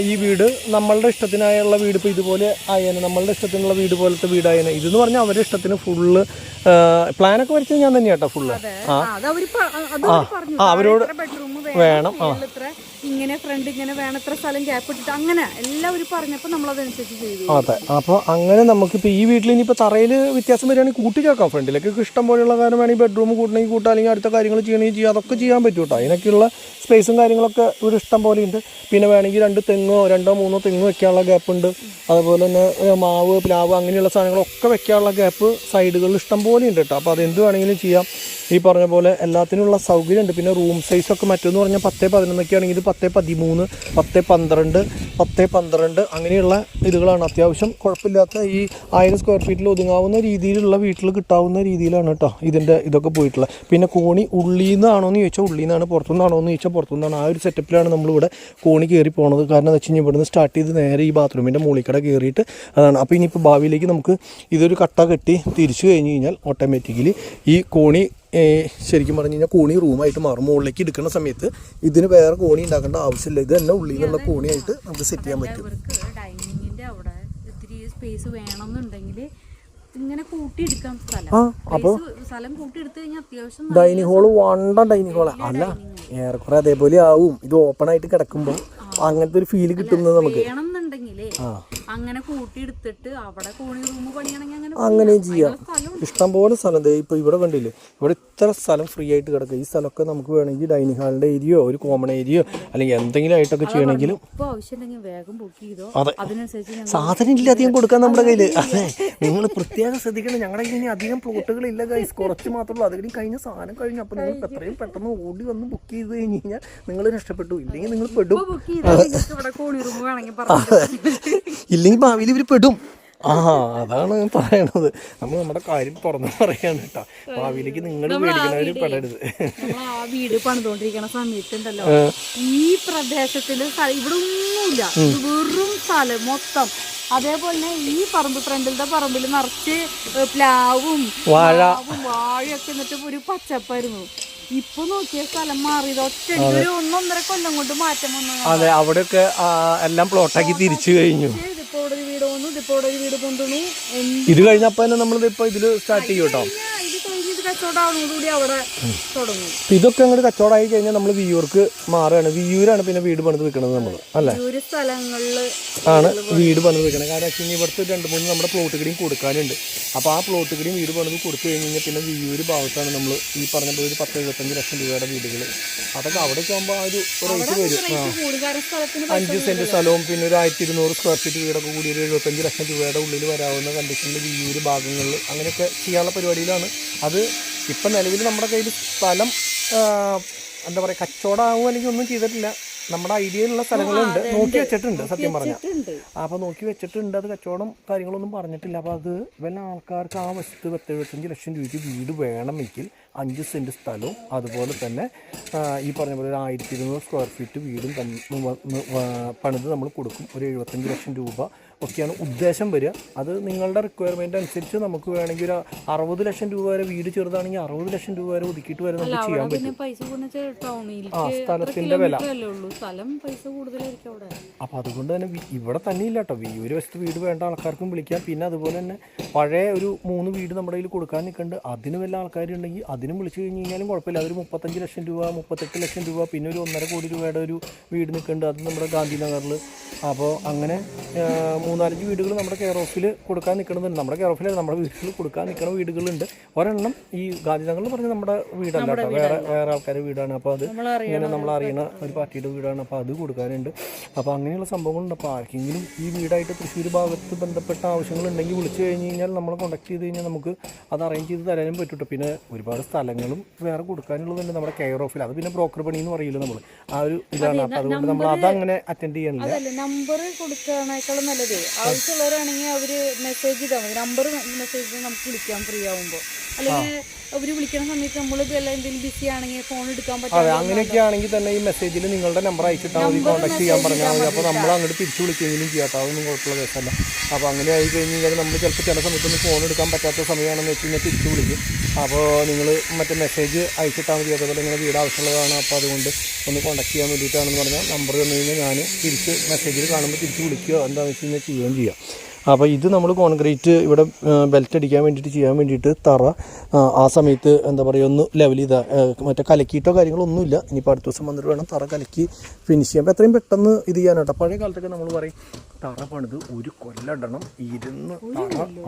ഈ വീട് നമ്മളുടെ ഇഷ്ടത്തിനായുള്ള വീട് ഇപ്പൊ ഇതുപോലെ ആയേനെ നമ്മളുടെ ഇഷ്ടത്തിനുള്ള വീട് പോലത്തെ വീടായേനെ ഇതെന്ന് പറഞ്ഞാൽ അവരുടെ ഇഷ്ടത്തിന് ഫുള്ള് പ്ലാനൊക്കെ വരച്ചത് ഞാൻ തന്നെ കേട്ടോ ഫുള്ള് ആ. ആ, അവരോട് വേണം, ആ. ഇങ്ങനെ ഫ്രണ്ട് ഇങ്ങനെ വേണത്ര സ്ഥലം ഗ്യാപ്പ് ഇട്ടിട്ട് അങ്ങനെ എല്ലാവരും പറഞ്ഞപ്പോൾ നമ്മൾ അതനുസരിച്ച് ചെയ്തു. അതെ. അപ്പോൾ അങ്ങനെ നമുക്കിപ്പോൾ ഈ വീട്ടിൽ ഇനിയിപ്പോൾ തറയിൽ വ്യത്യാസം വരികയാണെങ്കിൽ കൂട്ടി ചേർക്കാം ഫ്രണ്ടിലേക്ക് ഇഷ്ടം പോലെയുള്ള കാര്യം വേണമെങ്കിൽ ബെഡ്റൂം കൂട്ടണമെങ്കിൽ കൂട്ടാം. അല്ലെങ്കിൽ അടുത്ത കാര്യങ്ങൾ ചെയ്യണമെങ്കിൽ ചെയ്യാം. അതൊക്കെ ചെയ്യാൻ പറ്റും കേട്ടോ. അതിനൊക്കെയുള്ള സ്പേസും കാര്യങ്ങളൊക്കെ ഒരു ഇഷ്ടം പോലെ ഉണ്ട്. പിന്നെ വേണമെങ്കിൽ രണ്ട് തെങ്ങോ രണ്ടോ മൂന്നോ തെങ്ങ് വെക്കാനുള്ള ഗ്യാപ്പ് ഉണ്ട്. അതുപോലെ തന്നെ മാവ് പ്ലാവ് അങ്ങനെയുള്ള സാധനങ്ങളൊക്കെ വെക്കാനുള്ള ഗ്യാപ്പ് സൈഡുകളിൽ ഇഷ്ടം പോലെ ഉണ്ട് കേട്ടോ. അപ്പോൾ അതെന്ത് വേണമെങ്കിലും ചെയ്യാം. ഈ പറഞ്ഞ പോലെ എല്ലാത്തിനുള്ള സൗകര്യമുണ്ട്. പിന്നെ റൂം സൈസൊക്കെ മറ്റൊന്ന് പറഞ്ഞാൽ പത്ത് പതിനൊന്നൊക്കെ ആണെങ്കിൽ ഇത് പതിമൂന്ന് പത്ത് പന്ത്രണ്ട് പത്ത് പന്ത്രണ്ട് അങ്ങനെയുള്ള ഇതുകളാണ്. അത്യാവശ്യം കുഴപ്പമില്ലാത്ത ഈ ആയിരം സ്ക്വയർ ഫീറ്റിൽ ഒതുങ്ങാവുന്ന രീതിയിലുള്ള വീട്ടിൽ കിട്ടാവുന്ന രീതിയിലാണ് കേട്ടോ ഇതിന്റെ ഇതൊക്കെ പോയിട്ടുള്ളത്. പിന്നെ കോണി ഉള്ളിൽ നിന്നാണോ എന്ന് ചോദിച്ചാൽ ഉള്ളിൽ നിന്നാണ് പുറത്തുനിന്നാണോ. എന്ന് ചോദിച്ചാൽ പുറത്തുനിന്നാണ് ആ ഒരു സെറ്റപ്പിലാണ് നമ്മളിവിടെ കോണി കയറി പോണത്. കാരണം എന്താ വെച്ച് കഴിഞ്ഞാൽ ഇവിടുന്ന് സ്റ്റാർട്ട് ചെയ്ത് നേരെ ഈ ബാത്റൂമിന്റെ മുകളിക്കട കയറിയിട്ട് അതാണ്. അപ്പോൾ ഇനിയിപ്പോൾ ഭാവിയിലേക്ക് നമുക്ക് ഇതൊരു കട്ട കെട്ടി തിരിച്ചു കഴിഞ്ഞ് കഴിഞ്ഞാൽ ഓട്ടോമാറ്റിക്കലി ഈ കോണി ശരിക്കും പറഞ്ഞു കഴിഞ്ഞാൽ കോണി റൂമായിട്ട് മാറും. മുകളിലേക്ക് എടുക്കുന്ന സമയത്ത് ഇതിന് വേറെ കോണി ഉണ്ടാക്കേണ്ട ആവശ്യമില്ല. ഇത് തന്നെ ഉള്ളിൽ നിന്നുള്ള കോണിയായിട്ട് നമുക്ക് സെറ്റ് ചെയ്യാൻ പറ്റും. അവർക്ക് ഡൈനിങ്ങിന്റെ അവിടെ ഇത്തിരി സ്പേസ് വേണമെന്നുണ്ടെങ്കിൽ ഇങ്ങനെ കൂട്ടിയെടുക്കാം സ്ഥലം. ആ അപ്പോൾ Space സ്ഥലം കൂട്ടിയെടുത്ത് കഴിഞ്ഞാൽ അത്യാവശ്യം ഡൈനിങ് ഹോൾ വണ്ട ഡൈനിങ് ഹോളാ. അല്ല ഏറെക്കുറെ അതേപോലെ ആവും. ഇത് ഓപ്പൺ ആയിട്ട് കിടക്കുമ്പോൾ അങ്ങനത്തെ ഒരു ഫീൽ കിട്ടുന്നത് നമുക്ക്. അങ്ങനെ കൂട്ടിയെടുത്തിട്ട് അവിടെ കോണി റൂം അങ്ങനെയും ചെയ്യാം. ഇഷ്ടം പോലെ സ്ഥലം ഇപ്പൊ ഇവിടെ കണ്ടില്ലേ? ഇവിടെ ഇത്ര സ്ഥലം ഫ്രീ ആയിട്ട് കിടക്കുക. ഈ സ്ഥലമൊക്കെ നമുക്ക് വേണമെങ്കിൽ ഡൈനിങ് ഹാളിന്റെ ഏരിയയോ ഒരു കോമൺ ഏരിയയോ അല്ലെങ്കിൽ എന്തെങ്കിലും ആയിട്ടൊക്കെ ചെയ്യണമെങ്കിലും അതെ. സാധനം ഇല്ല അധികം കൊടുക്കാൻ നമ്മുടെ കയ്യിൽ. അതെ. നിങ്ങൾ പ്രത്യേകം ശ്രദ്ധിക്കണം. ഞങ്ങളുടെ കയ്യിൽ ഇനി അധികം പ്ലോട്ടുകളില്ല ഗൈസ് കുറച്ച് മാത്രമേ ഉള്ളൂ. അതുകഴിഞ്ഞ് കഴിഞ്ഞ സാധനം കഴിഞ്ഞു അപ്പൊ നിങ്ങൾ എത്രയും പെട്ടെന്ന് ഓടി വന്ന് ബുക്ക് ചെയ്ത് കഴിഞ്ഞ് കഴിഞ്ഞാൽ നിങ്ങൾ രക്ഷപ്പെട്ടു. ഇല്ലെങ്കിൽ നിങ്ങൾ പെടും. ഇല്ലെങ്കിൽ ഭാവിയിൽ ഇവർ പെടും. ആ അതാണ് പറയണത്. നമ്മൾ നമ്മുടെ കാര്യം തുറന്നു പറയാണ് കേട്ടോ. ഭാവിയിലേക്ക് നിങ്ങൾ മേടിക്കണവർ പെടരുത്. ആ വീട് പണിതുകൊണ്ടിരിക്കണ സമയത്തുണ്ടല്ലോ. ഈ പ്രദേശത്തിൽ ഇവിടെ ഒന്നുമില്ല. വെറും സ്ഥലം മൊത്തം. അതേപോലെ തന്നെ ഈ പറമ്പ് ഫ്രണ്ടിലത്തെ പറമ്പിൽ നിറച്ച് പ്ലാവും വാഴ. വാഴയൊക്കെ എന്നിട്ട് ഒരു പച്ചപ്പായിരുന്നു ഇപ്പൊ നോക്കിയ സ്ഥലം മാറിയത്. ഒറ്റ ഒരു ഒന്നൊന്നര കൊല്ലം കൊണ്ട് മാറ്റം വന്നു. അതെ അവിടെയൊക്കെ എല്ലാം പ്ലോട്ടാക്കി തിരിച്ചു കഴിഞ്ഞു. ഇതിപ്പോ ഒരു വീട് വന്നു ഇതിപ്പോ ഒരു വീട് കൊണ്ടുവന്നു. ഇത് കഴിഞ്ഞപ്പോ തന്നെ നമ്മളിപ്പോ ഇതിൽ സ്റ്റാർട്ട് ചെയ്യും കേട്ടോ കഴിഞ്ഞാ ഇത് കഴിഞ്ഞ് കുറച്ച് കച്ചവടം ആവുന്നതോടുകൂടി അവിടെ തുടങ്ങും ഇതൊക്കെ അങ്ങോട്ട് കച്ചവടമായി കഴിഞ്ഞാൽ നമ്മൾ വിയൂർക്ക് മാറുകയാണ്. വിയൂരാണ് പിന്നെ വീട് പണിത് വെക്കണത് നമ്മൾ അല്ലേ? ഒരു സ്ഥലങ്ങളിൽ ആണ് വീട് പണിത് വെക്കണത്. കാരണം വെച്ചാൽ ഇവിടുത്തെ രണ്ട് മൂന്ന് നമ്മുടെ പ്ലോട്ട് കടിയും കൊടുക്കാനുണ്ട്. അപ്പോൾ ആ പ്ലോട്ട് കടിയും വീട് പണിത് കൊടുത്തു കഴിഞ്ഞ് കഴിഞ്ഞാൽ പിന്നെ വിയൂര് ഭാഗത്താണ് നമ്മൾ ഈ പറഞ്ഞ പോലെ ഒരു പത്ത് എഴുപത്തഞ്ച് ലക്ഷം രൂപയുടെ വീടുകൾ അതൊക്കെ അവിടെ ആകുമ്പോൾ ആ ഒരു റേറ്റ് വരും. ആ. അഞ്ച് സെന്റ് സ്ഥലവും പിന്നെ ഒരു ആയിരത്തി ഇരുന്നൂറ് സ്ക്വയർ ഫീറ്റ് വീടൊക്കെ കൂടി ഒരു എഴുപത്തഞ്ച് ലക്ഷം രൂപയുടെ ഉള്ളിൽ വരാവുന്ന കണ്ടീഷനിൽ വിയൂര് ഭാഗങ്ങളിൽ അങ്ങനെയൊക്കെ ചെയ്യാനുള്ള പരിപാടിയിലാണ്. അത് ഇപ്പം നിലവിൽ നമ്മുടെ കയ്യിൽ സ്ഥലം എന്താ പറയുക കച്ചവടമാകും അല്ലെങ്കിൽ ഒന്നും ചെയ്തിട്ടില്ല. നമ്മുടെ ഐഡിയയിലുള്ള സ്ഥലങ്ങളുണ്ട്. നോക്കി വെച്ചിട്ടുണ്ട് സത്യം പറഞ്ഞാൽ അപ്പോൾ നോക്കി വെച്ചിട്ടുണ്ട്. അത് കച്ചവടം കാര്യങ്ങളൊന്നും പറഞ്ഞിട്ടില്ല. അപ്പോൾ അത് വല്ല ആൾക്കാർക്ക് ആ വശത്ത് പത്ത് എഴുപത്തഞ്ച് ലക്ഷം രൂപയ്ക്ക് വീട് വേണമെങ്കിൽ അഞ്ച് സെന്റ് സ്ഥലവും അതുപോലെ തന്നെ ഈ പറഞ്ഞ പോലെ ഒരു ആയിരത്തി ഇരുന്നൂറ് സ്ക്വയർ ഫീറ്റ് വീടും പണിത് നമ്മൾ കൊടുക്കും. ഒരു എഴുപത്തഞ്ച് ലക്ഷം രൂപ ഒക്കെയാണ് ഉദ്ദേശം വരിക. അത് നിങ്ങളുടെ റിക്വയർമെന്റ് അനുസരിച്ച് നമുക്ക് വേണമെങ്കിൽ ഒരു അറുപത് ലക്ഷം രൂപ വരെ വീട് ചെറുതാണെങ്കിൽ അറുപത് ലക്ഷം രൂപ വരെ ഒതുക്കിയിട്ട് വരെ നമുക്ക് ചെയ്യാൻ പറ്റും. ആ സ്ഥലത്തിന്റെ വില. അപ്പോൾ അതുകൊണ്ട് തന്നെ ഇവിടെ തന്നെ ഇല്ല കേട്ടോ ഈ ഒരു വശത്ത് വീട് വേണ്ട ആൾക്കാർക്കും വിളിക്കാം. പിന്നെ അതുപോലെ തന്നെ പഴയ ഒരു മൂന്ന് വീട് നമ്മുടെ കയ്യിൽ കൊടുക്കാൻ നിൽക്കുന്നുണ്ട്. അതിന് വല്ല ആൾക്കാരുണ്ടെങ്കിൽ അതിനും വിളിച്ചു കഴിഞ്ഞ് കഴിഞ്ഞാലും കുഴപ്പമില്ല. അതൊരു മുപ്പത്തഞ്ച് ലക്ഷം രൂപ മുപ്പത്തെട്ട് ലക്ഷം രൂപ പിന്നെ ഒരു ഒന്നര കോടി രൂപയുടെ ഒരു വീട് നിൽക്കുന്നുണ്ട്. അത് നമ്മുടെ ഗാന്ധിനഗറിൽ അപ്പോൾ അങ്ങനെ മൂന്നാലഞ്ച് വീടുകൾ നമ്മുടെ കെയർ ഓഫിൽ കൊടുക്കാൻ നിൽക്കണമെന്നുണ്ട് നമ്മുടെ കെയർ ഓഫിൽ നമ്മുടെ വീട്ടിൽ കൊടുക്കാൻ നിൽക്കുന്ന വീടുകളുണ്ട്. ഒരെണ്ണം ഈ ഗാന്ധിനഗറിൽ പറഞ്ഞ നമ്മുടെ വീടല്ല കേട്ടോ. വേറെ വേറെ ആൾക്കാരുടെ വീടാണ്. അപ്പോൾ അത് ഇങ്ങനെ നമ്മൾ അറിയുന്ന ഒരു പാർട്ടിയുടെ വീടാണ്. അപ്പോൾ അത് കൊടുക്കാനുണ്ട്. അപ്പോൾ അങ്ങനെയുള്ള സംഭവങ്ങളുണ്ട്. അപ്പോൾ ആർക്കെങ്കിലും ഈ വീടായിട്ട് തൃശ്ശൂർ ഭാഗത്ത് ബന്ധപ്പെട്ട ആവശ്യങ്ങളുണ്ടെങ്കിൽ വിളിച്ചു കഴിഞ്ഞ് കഴിഞ്ഞാൽ നമ്മൾ കോൺടാക്ട് ചെയ്ത് കഴിഞ്ഞാൽ നമുക്ക് അത് അറേഞ്ച് ചെയ്ത് തരാനും പറ്റൂട്ടോ പിന്നെ ഒരുപാട് സ്ഥലങ്ങളും വേറെ കൊടുക്കാനുള്ളതുണ്ട് നമ്മുടെ കെയർ ഓഫിൽ. അത് പിന്നെ ബ്രോക്കർ പണി എന്ന് പറയില്ല നമ്മൾ. ആ ഒരു ഇതാണ്. അപ്പോൾ അതുകൊണ്ട് നമ്മൾ അതങ്ങനെ അറ്റൻഡ് ചെയ്യണില്ല അതല്ല നമ്പർ കൊടുക്കാനേക്കാളും നല്ലത്. ആവശ്യമുള്ളവരാണെങ്കിൽ അവർ മെസ്സേജ് ചെയ്താൽ മതി. നമ്പർ മെസ്സേജ് നമുക്ക് വിളിക്കാം ഫ്രീ ആവുമ്പോൾ അല്ലെങ്കിൽ അവർ വിളിക്കുന്ന സമയത്ത് നമ്മൾ എന്തെങ്കിലും ബിസി ആണെങ്കിൽ ഫോൺ എടുക്കാൻ അതെ അങ്ങനെയൊക്കെ ആണെങ്കിൽ തന്നെ ഈ മെസ്സേജിൽ നിങ്ങളുടെ നമ്പർ അയച്ചിട്ടാൽ മതി കോൺടാക്ട് ചെയ്യാൻ പറഞ്ഞാൽ മതി. അപ്പോൾ നമ്മൾ അങ്ങോട്ട് തിരിച്ചു വിളിക്കുകയെങ്കിലും ചെയ്യാം കേട്ടോ. അതൊന്നും കുഴപ്പമുള്ള കേസല്ല. അപ്പോൾ അങ്ങനെ ആയി കഴിഞ്ഞ് കഴിഞ്ഞാൽ നമ്മൾ ചിലപ്പോൾ ചില സമയത്തൊന്നും ഫോൺ എടുക്കാൻ പറ്റാത്ത സമയമാണെന്ന് വെച്ച് കഴിഞ്ഞാൽ തിരിച്ചു വിളിക്കും. അപ്പോൾ നിങ്ങൾ മറ്റേ മെസ്സേജ് അയച്ചിട്ടാൽ മതി. അതേപോലെ നിങ്ങളുടെ വീട് ആവശ്യമുള്ളതാണ്. അപ്പോൾ അതുകൊണ്ട് ഒന്ന് കോൺടാക്ട് ചെയ്യാൻ വേണ്ടിയിട്ടാണെന്ന് പറഞ്ഞാൽ നമ്പർ തന്നു കഴിഞ്ഞാൽ ഞാൻ തിരിച്ച് മെസ്സേജിൽ കാണുമ്പോൾ തിരിച്ച് വിളിക്കുകയോ എന്താണെന്ന് വെച്ച് കഴിഞ്ഞാൽ ചെയ്യുകയും ചെയ്യാം. അപ്പോൾ ഇത് നമ്മൾ കോൺക്രീറ്റ് ഇവിടെ ബെൽറ്റ് അടിക്കാൻ വേണ്ടിയിട്ട് ചെയ്യാൻ വേണ്ടിയിട്ട് തറ ആ, സമയത്ത് എന്താ പറയുക ഒന്ന് ലെവൽ ചെയ്താൽ മറ്റേ കലക്കിയിട്ടോ കാര്യങ്ങളൊന്നുമില്ല ഇനിയിപ്പോൾ അടുത്ത ദിവസം വന്നിട്ട് വേണം തറ കലക്കി ഫിനിഷ് ചെയ്യാം അപ്പോൾ എത്രയും പെട്ടെന്ന് ഇത് ചെയ്യാനാട്ടോ പഴയ കാലത്തൊക്കെ നമ്മൾ പറയും തറ പണിത് ഒരു കൊല്ലടണം ഇരുന്ന്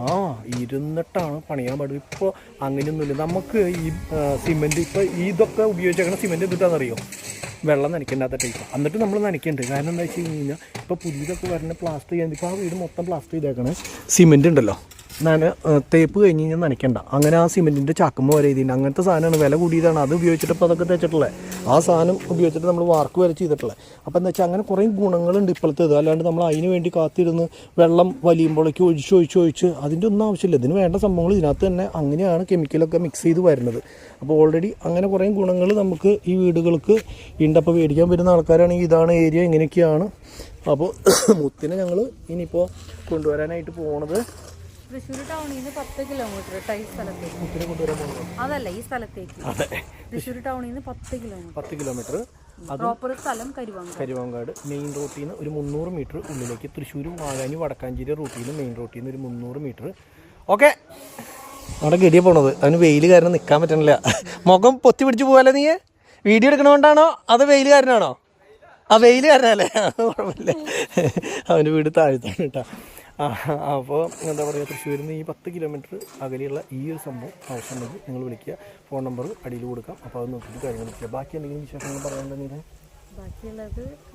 ആ ഇരുന്നിട്ടാണ് പണിയാൻ പാടും. ഇപ്പോൾ അങ്ങനെയൊന്നുമില്ല. നമുക്ക് ഈ സിമെന്റ് ഇപ്പോൾ ഇതൊക്കെ ഉപയോഗിച്ചേക്കണ സിമെന്റ് എന്തിട്ടാണെന്നറിയോ വെള്ളം നനയ്ക്കേണ്ടാത്ത ടൈപ്പ് എന്നിട്ട് നമ്മൾ നനയ്ക്കേണ്ടത്. കാരണം എന്താ വെച്ച് കഴിഞ്ഞ് കഴിഞ്ഞാൽ ഇപ്പോൾ പുതിയതൊക്കെ വരുന്ന പ്ലാസ്റ്റർ ചെയ്യാൻ ഇപ്പോൾ ആ വീട് മൊത്തം പ്ലാസ്റ്റർ ചെയ്തേക്കണേ സിമെന്റ് ഉണ്ടല്ലോ. നന തേപ്പ് കഴിഞ്ഞ് കഴിഞ്ഞാൽ നനയ്ക്കണ്ട. അങ്ങനെ ആ സിമെന്റിന്റെ ചാക്കുമ്പോൾ വരെ ഇതിന്റെ അങ്ങനത്തെ സാധനമാണ്. വില കൂടിയതാണ്. അത് ഉപയോഗിച്ചിട്ട് ഇപ്പോൾ അതൊക്കെ തേച്ചിട്ടുള്ളത് ആ സാധനം ഉപയോഗിച്ചിട്ട് നമ്മൾ വാർക്ക് വരെ ചെയ്തിട്ടുള്ളത് അപ്പോൾ എന്താ വെച്ചാൽ അങ്ങനെ കുറേ ഗുണങ്ങളുണ്ട് ഇപ്പോഴത്തെ ഇത്. അല്ലാണ്ട് നമ്മൾ അതിന് വേണ്ടി കാത്തിരുന്ന് വെള്ളം വലിയുമ്പോഴേക്ക് ഒഴിച്ച് ഒഴിച്ച് ഒഴിച്ച് അതിന്റെ ഒന്നും ആവശ്യമില്ല. ഇതിന് വേണ്ട സംഭവങ്ങൾ ഇതിനകത്ത് തന്നെ അങ്ങനെയാണ് കെമിക്കലൊക്കെ മിക്സ് ചെയ്ത് വരുന്നത്. അപ്പോൾ ഓൾറെഡി അങ്ങനെ കുറേ ഗുണങ്ങൾ നമുക്ക് ഈ വീടുകൾക്ക് ഉണ്ട് അപ്പോൾ മേടിക്കാൻ വരുന്ന ആൾക്കാരാണെങ്കിൽ ഇതാണ് ഏരിയ ഇങ്ങനെയൊക്കെയാണ്. അപ്പോൾ മുത്തിനെ ഞങ്ങൾ ഇനിയിപ്പോൾ കൊണ്ടുവരാനായിട്ട് പോണത്. തൃശ്ശൂർ ടൗണിൽ നിന്ന് പത്ത് കിലോമീറ്റർ ഈ സ്ഥലത്തേക്ക് അതല്ല ഈ സ്ഥലത്തേക്ക്. തൃശ്ശൂർ ടൗണിൽ നിന്ന് പത്ത് കിലോമീറ്റർ പത്ത് കിലോമീറ്റർ പ്രോപ്പർ സ്ഥലം കരുവാങ്ക കരുവാങ്കാട് മെയിൻ റോട്ടിൽ നിന്ന് ഒരു മുന്നൂറ് മീറ്റർ ഉള്ളിലേക്ക് തൃശ്ശൂർ വാഴാനി വടക്കാഞ്ചേരി റൂട്ടിൽ നിന്ന് മെയിൻ റോട്ടിൽ നിന്ന് ഒരു മുന്നൂറ് മീറ്റർ ഓക്കെ അവിടെ ഗഡിയ പോണത്. അവന് വെയിൽ കാരണം നിൽക്കാൻ പറ്റണില്ല. മുഖം പൊത്തി പിടിച്ച് പോകാലോ നീ വീഡിയോ എടുക്കണോണ്ടാണോ? അത് വെയിൽ കാരനാണോ ആ വെയിൽ കാരനല്ലേ കുഴപ്പമില്ല. അവന്റെ വീട് താഴ്ത്താണ് കേട്ടോ അപ്പോൾ എന്താ പറയുക തൃശ്ശൂരിൽ നിന്ന് ഈ പത്ത് കിലോമീറ്റർ അകലെയുള്ള ഈ ഒരു സംഭവം ആവശ്യമുണ്ടെങ്കിൽ നിങ്ങൾ വിളിക്കുക. ഫോൺ നമ്പർ അടിയിൽ കൊടുക്കാം. അപ്പോൾ അത് നോക്കിയിട്ട് കാര്യങ്ങൾ വിളിക്കുക ബാക്കി എന്തെങ്കിലും വിശേഷങ്ങൾ പറയാനുണ്ടെങ്കിൽ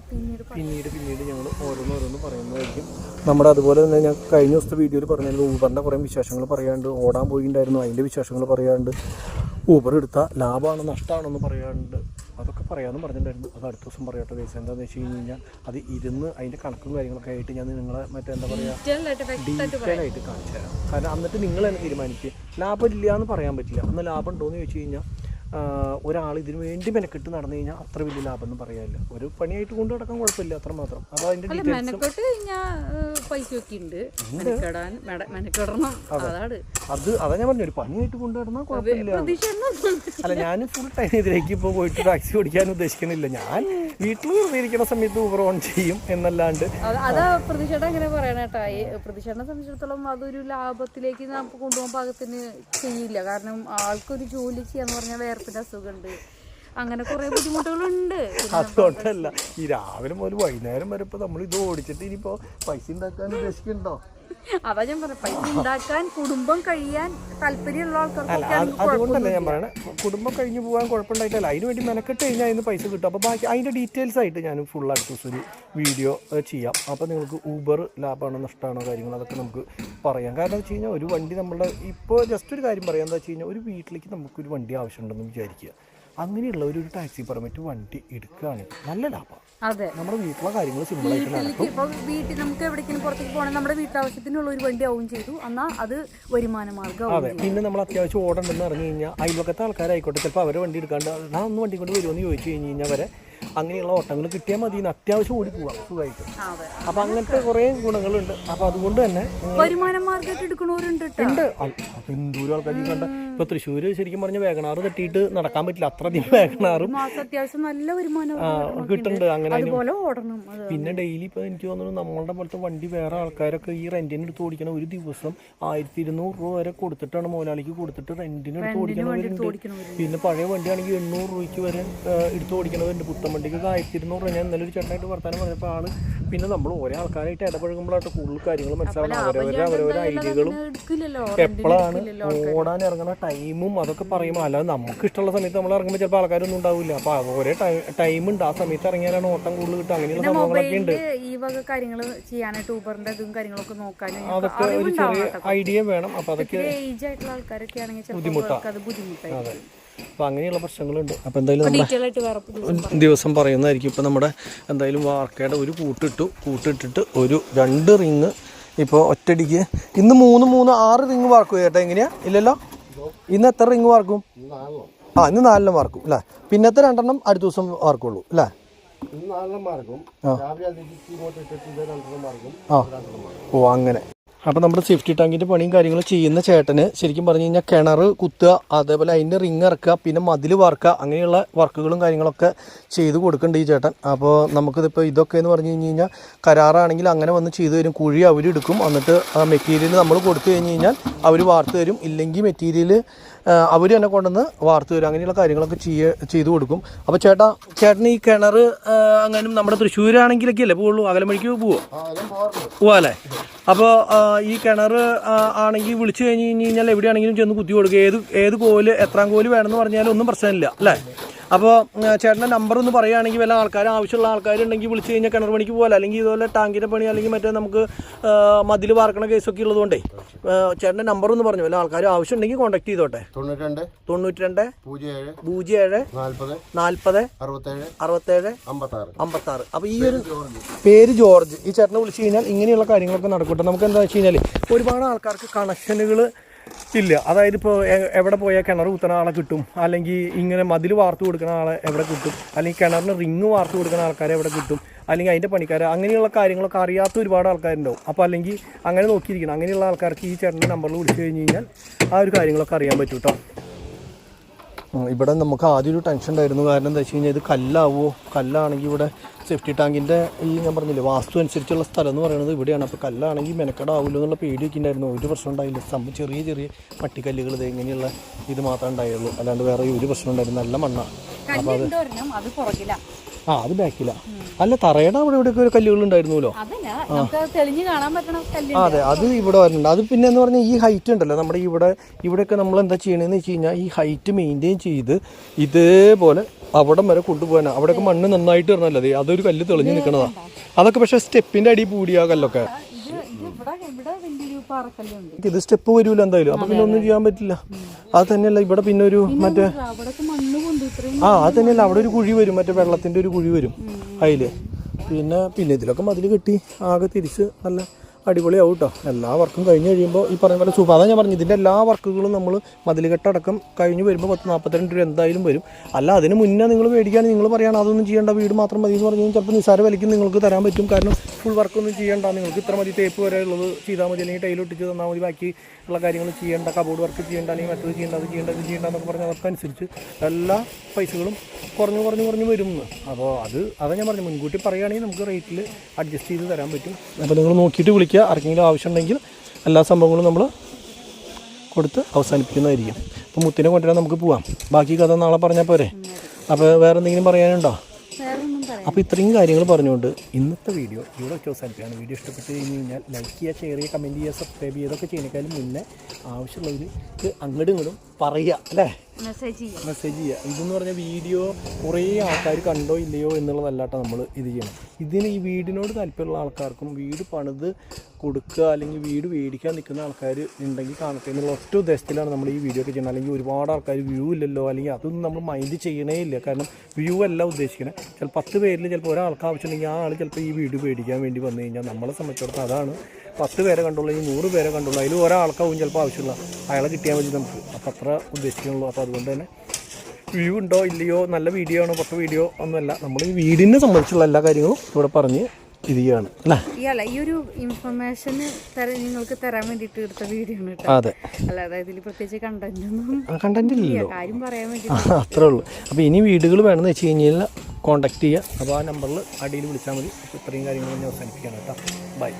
പിന്നീട്. പിന്നീട് ഞങ്ങൾ ഓരോന്നോരോന്ന് പറയുന്നതായിരിക്കും. നമ്മുടെ അതുപോലെ തന്നെ ഞാൻ കഴിഞ്ഞ ദിവസത്തെ വീഡിയോയിൽ പറഞ്ഞിരുന്നു ഊബറിന്റെ കുറേ വിശേഷങ്ങൾ പറയാണ്ട് ഓടാൻ പോയിണ്ടായിരുന്നു അതിന്റെ വിശേഷങ്ങൾ പറയാണ്ട് ഊബർ എടുത്താൽ ലാഭമാണോ നഷ്ടമാണോ എന്ന് പറയാണ്ട് അതൊക്കെ പറയാമെന്ന് പറഞ്ഞിട്ടുണ്ടായിരുന്നു. അത് അടുത്ത ദിവസം പറയട്ടെ കേസ് എന്താണെന്ന് വെച്ച് കഴിഞ്ഞ് കഴിഞ്ഞാൽ അത് ഇരുന്ന് അതിന്റെ കണക്കും കാര്യങ്ങളൊക്കെ ആയിട്ട് ഞാൻ നിങ്ങളെ മറ്റേ എന്താ പറയുക ഡീറ്റെയിൽ ആയിട്ട് കാണിച്ചു തരാം. കാരണം എന്നിട്ട് നിങ്ങൾ തന്നെ തീരുമാനിക്കുക. ലാഭം ഇല്ല എന്ന് പറയാൻ പറ്റില്ല. എന്നാൽ ലാഭം ഉണ്ടോ എന്ന് ചോദിച്ചു കഴിഞ്ഞാൽ ഒരാൾ ഇതിനു വേണ്ടി മെനക്കെട്ട് നടന്നു കഴിഞ്ഞാൽ അത്ര വലിയ ലാഭം എന്ന് പറയാനില്ല. ഒരു പണിയായിട്ട് കൊണ്ടു നടക്കാൻ കുഴപ്പമില്ല അത്ര മാത്രം അപ്പോൾ അതിന്റെ മെനക്കെട്ട് ഉണ്ട്. അതാണ്. അത് അതാ ഞാൻ പറഞ്ഞു ഒരു പണിയായിട്ട് കൊണ്ടു നടന്നാൽ കുഴപ്പമില്ല. അല്ല ഞാൻ ഫുൾ ടൈം ഇതിലേക്ക് ഇപ്പോൾ പോയിട്ട് ടാക്സി ഓടിക്കാൻ ഉദ്ദേശിക്കുന്നില്ല. ഞാൻ വീട്ടിൽ വെറുതെ ഇരിക്കുന്ന സമയത്ത് ഊബർ ഓൺ ചെയ്യും എന്നല്ലാണ്ട്. അത് പ്രതിഷേധം അങ്ങനെ പറയണ കേട്ടാ. ഈ പ്രതിഷേധം സംബന്ധിച്ചിടത്തോളം അതൊരു ലാഭത്തിലേക്ക് നമുക്ക് കൊണ്ടുപോകാൻ പാകത്തിന് ചെയ്യില്ല. കാരണം ആൾക്കൊരു ജോലി ചെയ്യാന്ന് പറഞ്ഞാൽ വേർപ്പിന്റെ അസുഖമുണ്ട് അങ്ങനെ കുറെ ബുദ്ധിമുട്ടുകളുണ്ട്. അതുകൊണ്ടല്ല. ഈ രാവിലെ മുതൽ വൈകുന്നേരം വരെ ഇപ്പൊ നമ്മൾ ഇത് ഓടിച്ചിട്ട് ഇനിയിപ്പോ പൈസ ഉണ്ടാക്കാൻ ഉദ്ദേശിക്കുന്നുണ്ടോ? അതാ ഞാൻ പറഞ്ഞ പൈസ ഉണ്ടാക്കാൻ കുടുംബം കഴിയാൻ താല്പര്യമുള്ള അല്ല ആൾക്കാർക്ക് അതുകൊണ്ടല്ല ഞാൻ പറയണേ കുടുംബം കഴിഞ്ഞു പോകാൻ കുഴപ്പമുണ്ടായിട്ടല്ല അതിന് വേണ്ടി മെനക്കെട്ട് കഴിഞ്ഞാൽ അതിന് പൈസ കിട്ടും. അപ്പോൾ ബാക്കി അതിന്റെ ഡീറ്റെയിൽസ് ആയിട്ട് ഞാൻ ഫുൾ ആയിട്ട് ഒരു വീഡിയോ ചെയ്യാം. അപ്പോൾ നിങ്ങൾക്ക് ഊബർ ലാഭമാണോ നഷ്ടമാണോ കാര്യങ്ങൾ അതൊക്കെ നമുക്ക് പറയാം. കാരണം വെച്ച് കഴിഞ്ഞാൽ ഒരു വണ്ടി നമ്മളുടെ ഇപ്പോൾ ജസ്റ്റ് ഒരു കാര്യം പറയാം. എന്താ വെച്ച് കഴിഞ്ഞാൽ ഒരു വീട്ടിലേക്ക് നമുക്കൊരു വണ്ടി ആവശ്യമുണ്ടെന്ന് വിചാരിക്കുക. അങ്ങനെയുള്ള ഒരു ടാക്സി പെർമിറ്റ് വണ്ടി എടുക്കുകയാണെങ്കിൽ നല്ല ലാഭമാണ് അതെ. നമ്മുടെ വീട്ടിലെ കാര്യങ്ങൾ സിമ്പിളായിട്ട് നടക്കും. വീട്ടിലേക്ക് വീട്ടിൽ നമുക്ക് എവിടേക്കും പുറത്തേക്ക് പോകണം നമ്മുടെ വീട്ടാവശ്യത്തിനുള്ള ഒരു വണ്ടി ആവും ചെയ്തു. എന്നാൽ അത് വരുമാന മാർഗം അതെ പിന്നെ നമ്മൾ അത്യാവശ്യം ഓടണ്ടെന്ന് അറിഞ്ഞു കഴിഞ്ഞാൽ അയൽവക്കത്തെ ആൾക്കാരായിക്കോട്ടെ ചിലപ്പോൾ അവരെ വണ്ടി എടുക്കാണ്ട് ഞാൻ ഒന്ന് വണ്ടി കൊണ്ട് വരുമെന്ന് ചോദിച്ചു കഴിഞ്ഞ് കഴിഞ്ഞാൽ വരെ അങ്ങനെയുള്ള ഓട്ടങ്ങൾ കിട്ടിയാൽ മതി അത്യാവശ്യം ഓടി പോവാം സുഖമായിട്ട് അപ്പൊ അങ്ങനത്തെ കുറേ ഗുണങ്ങളുണ്ട്. അപ്പൊ അതുകൊണ്ട് തന്നെ വരുമാന മാർഗമായിട്ട് എടുക്കണവരുണ്ട് ഉണ്ട്. എന്തോരം ആൾക്കാർ കണ്ട ഇപ്പോൾ തൃശ്ശൂർ ശരിക്കും പറഞ്ഞ വേഗണാറ് തട്ടിയിട്ട് നടക്കാൻ പറ്റില്ല. അത്രയധികം വേഗണാറും മാസം അത്യാവശ്യം നല്ല വരുമാനം കിട്ടുന്നുണ്ട്. അങ്ങനെ പിന്നെ ഡെയിലി ഇപ്പോൾ എനിക്ക് തോന്നുന്നു നമ്മളുടെ പോലത്തെ വണ്ടി വേറെ ആൾക്കാരൊക്കെ ഈ റെന്റിന് എടുത്ത് ഓടിക്കണ ഒരു ദിവസം ആയിരത്തി ഇരുന്നൂറ് രൂപ വരെ കൊടുത്തിട്ടാണ് മുതലാളിക്ക് കൊടുത്തിട്ട് റെന്റിന് എടുത്ത് ഓടിക്കണവരുണ്ട്. പിന്നെ പഴയ വണ്ടിയാണെങ്കിൽ എണ്ണൂറ് രൂപയ്ക്ക് വരെ എടുത്ത് ഓടിക്കണവരുണ്ട്. പുത്തൻ വണ്ടിക്കൊക്കെ ആയിരത്തി ഇരുന്നൂറ് രൂപ. ഞാൻ ഇന്നലെ ഒരു ചേട്ടനായിട്ട് വർത്താനം പറഞ്ഞപ്പോൾ ആൾ പിന്നെ നമ്മൾ ഓരോ ആൾക്കാരായിട്ട് ഇടപഴകുമ്പോഴായിട്ട് കൂടുതൽ കാര്യങ്ങൾ മനസ്സിലാവുന്നത് അവരവരെ അവരവരെ ഐഡിയകളും എപ്പോഴാണ് ഓടാൻ ഇറങ്ങുന്ന ടൈമും അതൊക്കെ പറയുമ്പോൾ അല്ലാതെ നമുക്ക് ഇഷ്ടമുള്ള സമയത്ത് നമ്മൾ ഇറങ്ങുമ്പോൾ ചിലപ്പോൾ ആൾക്കാരൊന്നും ഉണ്ടാവില്ല. അപ്പോൾ ഒരേ ടൈം ഉണ്ട് ആ സമയത്ത് ഇറങ്ങിയാലാണ് ഓട്ടം കൂടുതൽ കിട്ടുക. അങ്ങനെയുള്ള സംഭവങ്ങളൊക്കെ ഉണ്ട്. ഈ വക കാര്യങ്ങൾ ചെയ്യാനായിട്ട് ഊബറിന്റെ ഇതും കാര്യങ്ങളൊക്കെ നോക്കാനും അതൊക്കെ ഒരു ചെറിയ ഐഡിയ വേണം. അപ്പോൾ അതൊക്കെ ഏജ് ആയിട്ടുള്ള ആൾക്കാരൊക്കെ ആണെങ്കിൽ അവർക്ക് അത് ബുദ്ധിമുട്ടായിരിക്കും. അപ്പോൾ അങ്ങനെയുള്ള പ്രശ്നങ്ങളുണ്ട്. അപ്പോൾ എന്തായാലും ദിവസം പറയുന്നതായിരിക്കും. ഇപ്പോൾ നമ്മുടെ എന്തായാലും വാർക്കയുടെ ഒരു കൂട്ടിട്ടു കൂട്ടിട്ടിട്ട് ഒരു രണ്ട് റിങ് ഇപ്പോൾ ഒറ്റടിക്ക് ഇന്ന് മൂന്ന് മൂന്ന് ആറ് റിങ് വാർക്കുക ചേട്ടാ. എങ്ങനെയാ? ഇല്ലല്ലോ? ഇന്ന് എത്ര റിങ് വാർക്കും? ആ ഇന്ന് നാലെണ്ണം വാർക്കും അല്ലേ? പിന്നത്തെ രണ്ടെണ്ണം അടുത്ത ദിവസം വാർക്കുള്ളൂ അല്ലേ? ഓ അങ്ങനെ. അപ്പോൾ നമ്മുടെ സേഫ്റ്റി ടാങ്കിന്റെ പണിയും കാര്യങ്ങളും ചെയ്യുന്ന ചേട്ടന് ശരിക്കും പറഞ്ഞു കഴിഞ്ഞാൽ കിണർ കുത്തുക അതേപോലെ അതിന്റെ റിങ് ഇറക്കുക പിന്നെ മതിൽ വാർക്കുക അങ്ങനെയുള്ള വർക്കുകളും കാര്യങ്ങളൊക്കെ ചെയ്ത് കൊടുക്കുന്നുണ്ട് ഈ ചേട്ടൻ. അപ്പോൾ നമുക്കിതിപ്പോൾ ഇതൊക്കെ എന്ന് പറഞ്ഞു കഴിഞ്ഞ് കഴിഞ്ഞാൽ കരാറാണെങ്കിൽ അങ്ങനെ വന്ന് ചെയ്തു തരും. കുഴി അവരെടുക്കും എന്നിട്ട് ആ മെറ്റീരിയൽ നമ്മൾ കൊടുത്തു കഴിഞ്ഞ് കഴിഞ്ഞാൽ അവർ വാർത്ത് തരും. ഇല്ലെങ്കിൽ മെറ്റീരിയൽ അവർ തന്നെ കൊണ്ടുവന്ന് വാർത്ത് തരും. അങ്ങനെയുള്ള കാര്യങ്ങളൊക്കെ ചെയ്യ ചെയ്തു കൊടുക്കും. അപ്പോൾ ചേട്ടാ ചേട്ടൻ ഈ കിണർ അങ്ങനെ നമ്മുടെ തൃശ്ശൂരാണെങ്കിലൊക്കെ അല്ലേ പോവുള്ളൂ? അകലമഴിക്ക് പോവോ? പോവാല്ലേ? അപ്പോൾ ഈ കിണർ ആണെങ്കിൽ വിളിച്ചു കഴിഞ്ഞ് കഴിഞ്ഞ് കഴിഞ്ഞാൽ എവിടെയാണെങ്കിലും ചെന്ന് കുത്തി കൊടുക്കുക. ഏത് ഏത് കോൽ എത്രാം കോൽ വേണമെന്ന് പറഞ്ഞാലും ഒന്നും പ്രശ്നമില്ല അല്ലേ? അപ്പോൾ ചേട്ടന്റെ നമ്പർ ഒന്ന് പറയുകയാണെങ്കിൽ വല്ല ആൾക്കാർ ആവശ്യമുള്ള ആൾക്കാരുണ്ടെങ്കിൽ വിളിച്ചു കഴിഞ്ഞാൽ കിണർ പണിക്ക് പോകാം അല്ലെങ്കിൽ ഇതുപോലെ ടാങ്കിന്റെ പണി അല്ലെങ്കിൽ മറ്റേ നമുക്ക് മതിൽ വാർക്കണ കേസൊക്കെ ഉള്ളതുകൊണ്ടേ ചേട്ടന്റെ നമ്പർ ഒന്ന് പറഞ്ഞു. വല്ല ആൾക്കാർ ആവശ്യമുണ്ടെങ്കിൽ കോൺടാക്ട് ചെയ്തോട്ടെ. തൊണ്ണൂറ്റി രണ്ട് തൊണ്ണൂറ്റി രണ്ട് പൂജ്യം ഏഴ് പൂജ്യം ഏഴ് നാൽപ്പത് നാൽപ്പത് അറുപത്തേഴ് അറുപത്തേഴ് അമ്പത്താറ്. അമ്പത്താറ്. അപ്പോൾ ഈ ഒരു പേര് ജോർജ്. ഈ ചേട്ടനെ വിളിച്ചു കഴിഞ്ഞാൽ ഇങ്ങനെയുള്ള കാര്യങ്ങളൊക്കെ നടക്കട്ടെ. നമുക്ക് എന്താ വെച്ച് കഴിഞ്ഞാൽ ഒരുപാട് ആൾക്കാർക്ക് കണക്ഷനുകൾ ഇല്ല. അതായത് ഇപ്പോൾ എവിടെ പോയാൽ കിണർ കുത്തണ ആളെ കിട്ടും. അല്ലെങ്കിൽ ഇങ്ങനെ മതിൽ വാർത്ത് കൊടുക്കുന്ന ആളെ എവിടെ കിട്ടും. അല്ലെങ്കിൽ കിണറിന് റിങ് വാർത്ത് കൊടുക്കുന്ന ആൾക്കാരെ എവിടെ കിട്ടും. അല്ലെങ്കിൽ അതിന്റെ പണിക്കാർ അങ്ങനെയുള്ള കാര്യങ്ങളൊക്കെ അറിയാത്ത ഒരുപാട് ആൾക്കാരുണ്ടാവും. അപ്പോൾ അല്ലെങ്കിൽ അങ്ങനെ നോക്കിയിരിക്കണം. അങ്ങനെയുള്ള ആൾക്കാർക്ക് ഈ ചേട്ടന്റെ നമ്പറിൽ വിളിച്ചു കഴിഞ്ഞ് കഴിഞ്ഞാൽ ആ ഒരു കാര്യങ്ങളൊക്കെ അറിയാൻ പറ്റും കേട്ടോ ഇവിടെ നമുക്ക് ആദ്യം ഒരു ടെൻഷൻ ഉണ്ടായിരുന്നു. കാരണം എന്താ വെച്ച് കഴിഞ്ഞാൽ ഇത് കല്ലാവോ? കല്ലാണെങ്കിൽ ഇവിടെ സേഫ്റ്റി ടാങ്കിന്റെ ഈ ഞാൻ പറഞ്ഞില്ലേ വാസ്തു അനുസരിച്ചുള്ള സ്ഥലം എന്ന് പറയുന്നത് ഇവിടെയാണ്. അപ്പോൾ കല്ലാണെങ്കിൽ മെനക്കെടാവില്ലോ എന്നുള്ള പേടിയൊക്കെ ഉണ്ടായിരുന്നു. ഒരു പ്രശ്നം ഉണ്ടായില്ല. സംഭവം ചെറിയ ചെറിയ മട്ടിക്കല്ലുകൾ ഇത് ഇങ്ങനെയുള്ള ഇത് മാത്രമേ ഉണ്ടായുള്ളൂ. അല്ലാണ്ട് വേറെ ഒരു പ്രശ്നം ഉണ്ടായിരുന്നു നല്ല മണ്ണാണ് അപ്പോൾ അത് ആ അത് ബാക്കില്ല അല്ല തറയുടെ അവിടെ ഇവിടെയൊക്കെ ഒരു കല്ലുകൾ ഉണ്ടായിരുന്നല്ലോ. അതെ. അത് ഇവിടെ വരുന്നുണ്ട്. അത് പിന്നെ എന്ന് പറഞ്ഞാൽ ഈ ഹൈറ്റ് ഉണ്ടല്ലോ. നമ്മുടെ ഇവിടെ ഇവിടെയൊക്കെ നമ്മൾ എന്താ ചെയ്യണമെന്ന് വെച്ച് കഴിഞ്ഞാൽ ഈ ഹൈറ്റ് മെയിന്റെയിൻ ചെയ്ത് ഇതേപോലെ അവിടം വരെ കൊണ്ടുപോകാൻ അവിടെയൊക്കെ മണ്ണ് നന്നായിട്ട് അതെ അതൊരു കല്ല് തെളിഞ്ഞു നിൽക്കണതാ അതൊക്കെ പക്ഷേ സ്റ്റെപ്പിന്റെ അടി കൂടിയ കല്ലൊക്കെ. ഇത് സ്റ്റെപ്പ് വരൂല എന്തായാലും. അപ്പൊ പിന്നെ ഒന്നും ചെയ്യാൻ പറ്റില്ല. അത് തന്നെയല്ല ഇവിടെ പിന്നെ ഒരു മറ്റേ ആ അത് തന്നെയല്ല. അവിടെ ഒരു കുഴി വരും. മറ്റേ വെള്ളത്തിന്റെ ഒരു കുഴി വരും അതിൽ. പിന്നെ പിന്നെ ഇതിലൊക്കെ മതിൽ കെട്ടി ആകെ തിരിച്ച് നല്ല അടിപൊളിയാവും കേട്ടോ എല്ലാ വർക്കും കഴിഞ്ഞ് കഴിയുമ്പോൾ ഈ പറഞ്ഞ പോലെ സൂപ്പർ അതാണ് ഞാൻ പറഞ്ഞു ഇതിന്റെ എല്ലാ വർക്കുകളും നമ്മൾ മതിലുകെട്ടടക്കം കഴിഞ്ഞ് വരുമ്പോൾ പത്ത് നാൽപ്പത്തിരണ്ട് രൂപ എന്തായാലും വരും. അല്ല അതിന് മുന്നേ നിങ്ങൾ മേടിക്കുകയാണെങ്കിൽ നിങ്ങൾ പറയുകയാണ് അതൊന്നും ചെയ്യേണ്ട വീട് മാത്രം മതി എന്ന് പറഞ്ഞു കഴിഞ്ഞാൽ ചിലപ്പോൾ നിസ്സാര വിലയ്ക്ക് നിങ്ങൾക്ക് തരാൻ പറ്റും. കാരണം ഫുൾ വർക്കൊന്നും ചെയ്യേണ്ട. നിങ്ങൾക്ക് ഇത്ര മതി തേപ്പ് വരെ ഉള്ളത് ചെയ്താൽ മതി. അല്ലെങ്കിൽ ടൈലൊട്ടിച്ച് തന്നാൽ മതി. ബാക്കി ഉള്ള കാര്യങ്ങൾ ചെയ്യേണ്ട. കബോർഡ് വർക്ക് ചെയ്യേണ്ട. അല്ലെങ്കിൽ മറ്റത് ചെയ്യേണ്ട അത് ചെയ്യേണ്ട ഇത് ചെയ്യേണ്ട എന്നൊക്കെ പറഞ്ഞാൽ അവർക്കനുസരിച്ച് എല്ലാ പൈസകളും കുറഞ്ഞു കുറഞ്ഞു കുറഞ്ഞു വരും അപ്പോൾ അത് അത് ഞാൻ പറഞ്ഞു മുൻകൂട്ടി പറയുകയാണെങ്കിൽ നമുക്ക് റേറ്റിൽ അഡ്ജസ്റ്റ് ചെയ്ത് തരാൻ പറ്റും. അപ്പോൾ നിങ്ങൾ നോക്കിയിട്ട് വിളിക്കുക. ആർക്കെങ്കിലും ആവശ്യമുണ്ടെങ്കിൽ എല്ലാ സംഭവങ്ങളും നമ്മൾ കൊടുത്ത് അവസാനിപ്പിക്കുന്നതായിരിക്കും. അപ്പോൾ മുത്തിനെ കൊണ്ടുവരാൻ നമുക്ക് പോവാം. ബാക്കി കഥ നാളെ പറഞ്ഞാൽ പോരെ? അപ്പോൾ വേറെ എന്തെങ്കിലും പറയാനുണ്ടോ? അപ്പോൾ ഇത്രയും കാര്യങ്ങൾ പറഞ്ഞുകൊണ്ട് ഇന്നത്തെ വീഡിയോ ഇവിടെ വെച്ച് അവസാനിക്കുകയാണ് വീഡിയോ ഇഷ്ടപ്പെട്ട് കഴിഞ്ഞ് കഴിഞ്ഞാൽ ലൈക്ക് ചെയ്യുക ഷെയർ ചെയ്യുക കമന്റ് ചെയ്യുക സബ്സ്ക്രൈബ് ചെയ്യുക ചെയ്യുന്നതിനേക്കാളും മുന്നേ ആവശ്യമുള്ളവർക്ക് അങ്ങോട്ടും ഇങ്ങോട്ടും പറയുക അല്ലേ? മെസ്സേജ് ചെയ്യാം. മെസ്സേജ് ചെയ്യുക ഇതെന്ന് പറഞ്ഞ വീഡിയോ കുറേ ആൾക്കാർ കണ്ടോ ഇല്ലയോ എന്നുള്ളതല്ലാട്ടോ നമ്മൾ ഇത് ചെയ്യണം. ഇതിന് ഈ വീടിനോട് താല്പര്യമുള്ള ആൾക്കാർക്കും വീട് പണിത് കൊടുക്കുക അല്ലെങ്കിൽ വീട് മേടിക്കാൻ നിൽക്കുന്ന ആൾക്കാർ ഉണ്ടെങ്കിൽ കാണട്ടെ എന്നുള്ള ഒറ്റ ഉദ്ദേശത്തിലാണ് നമ്മൾ ഈ വീഡിയോ ഒക്കെ ചെയ്യുന്നത്. അല്ലെങ്കിൽ ഒരുപാട് ആൾക്കാർ വ്യൂ ഇല്ലല്ലോ അല്ലെങ്കിൽ അതൊന്നും നമ്മൾ മൈൻഡ് ചെയ്യണേ ഇല്ല. കാരണം വ്യൂ അല്ല ഉദ്ദേശിക്കുന്നത് ചിലപ്പോൾ പത്ത് പേരിൽ ചിലപ്പോൾ ഒരാൾക്ക് ആവശ്യമുണ്ടെങ്കിൽ ആ ആൾ ചിലപ്പോൾ ഈ വീട് മേടിക്കാൻ വേണ്ടി വന്നു കഴിഞ്ഞാൽ നമ്മളെ സംബന്ധിച്ചിടത്തോളം അതാണ് പത്ത് പേരെ കണ്ടുള്ളൂ ഈ നൂറ് പേരെ കണ്ടുള്ളൂ. അതിൽ ഒരാൾക്കാവും ചിലപ്പോൾ ആവശ്യമുള്ള അയാളെ കിട്ടിയാൽ മതി നമുക്ക്. അപ്പോൾ അത്ര ഉദ്ദേശിക്കുന്നുള്ളൂ. അപ്പോൾ അതുകൊണ്ട് തന്നെ വ്യൂ ഉണ്ടോ ഇല്ലയോ? നല്ല വീഡിയോ ആണോ? പത്ത് വീഡിയോ ഒന്നുമല്ല. നമ്മൾ ഈ വീടിനെ സംബന്ധിച്ചുള്ള എല്ലാ കാര്യങ്ങളും ഇവിടെ പറഞ്ഞ് ഇത് ചെയ്യാണ് അല്ലേ ഈ ഒരു ഇൻഫർമേഷൻ നിങ്ങൾക്ക് തരാൻ വേണ്ടിയിട്ട് എടുത്ത വീഡിയോ ആണ് അതെ. അല്ലാതെ ഇതിൽ പ്രത്യേകിച്ച് കണ്ടന്റ് കണ്ടന്റ് ഇല്ലല്ലോ. കാര്യം പറയാൻ വേണ്ടി അത്രേ ഉള്ളൂ. അപ്പോൾ ഇനി വീടുകൾ വേണമെന്ന് വെച്ച് കഴിഞ്ഞാൽ കോൺടാക്ട് ചെയ്യുക. അപ്പോൾ ആ നമ്പറിൽ അടിയിൽ വിളിച്ചാൽ മതി. ഇത്രയും കാര്യങ്ങൾ ഞാൻ അവസാനിപ്പിക്കുകയാണ് കേട്ടോ. ബൈ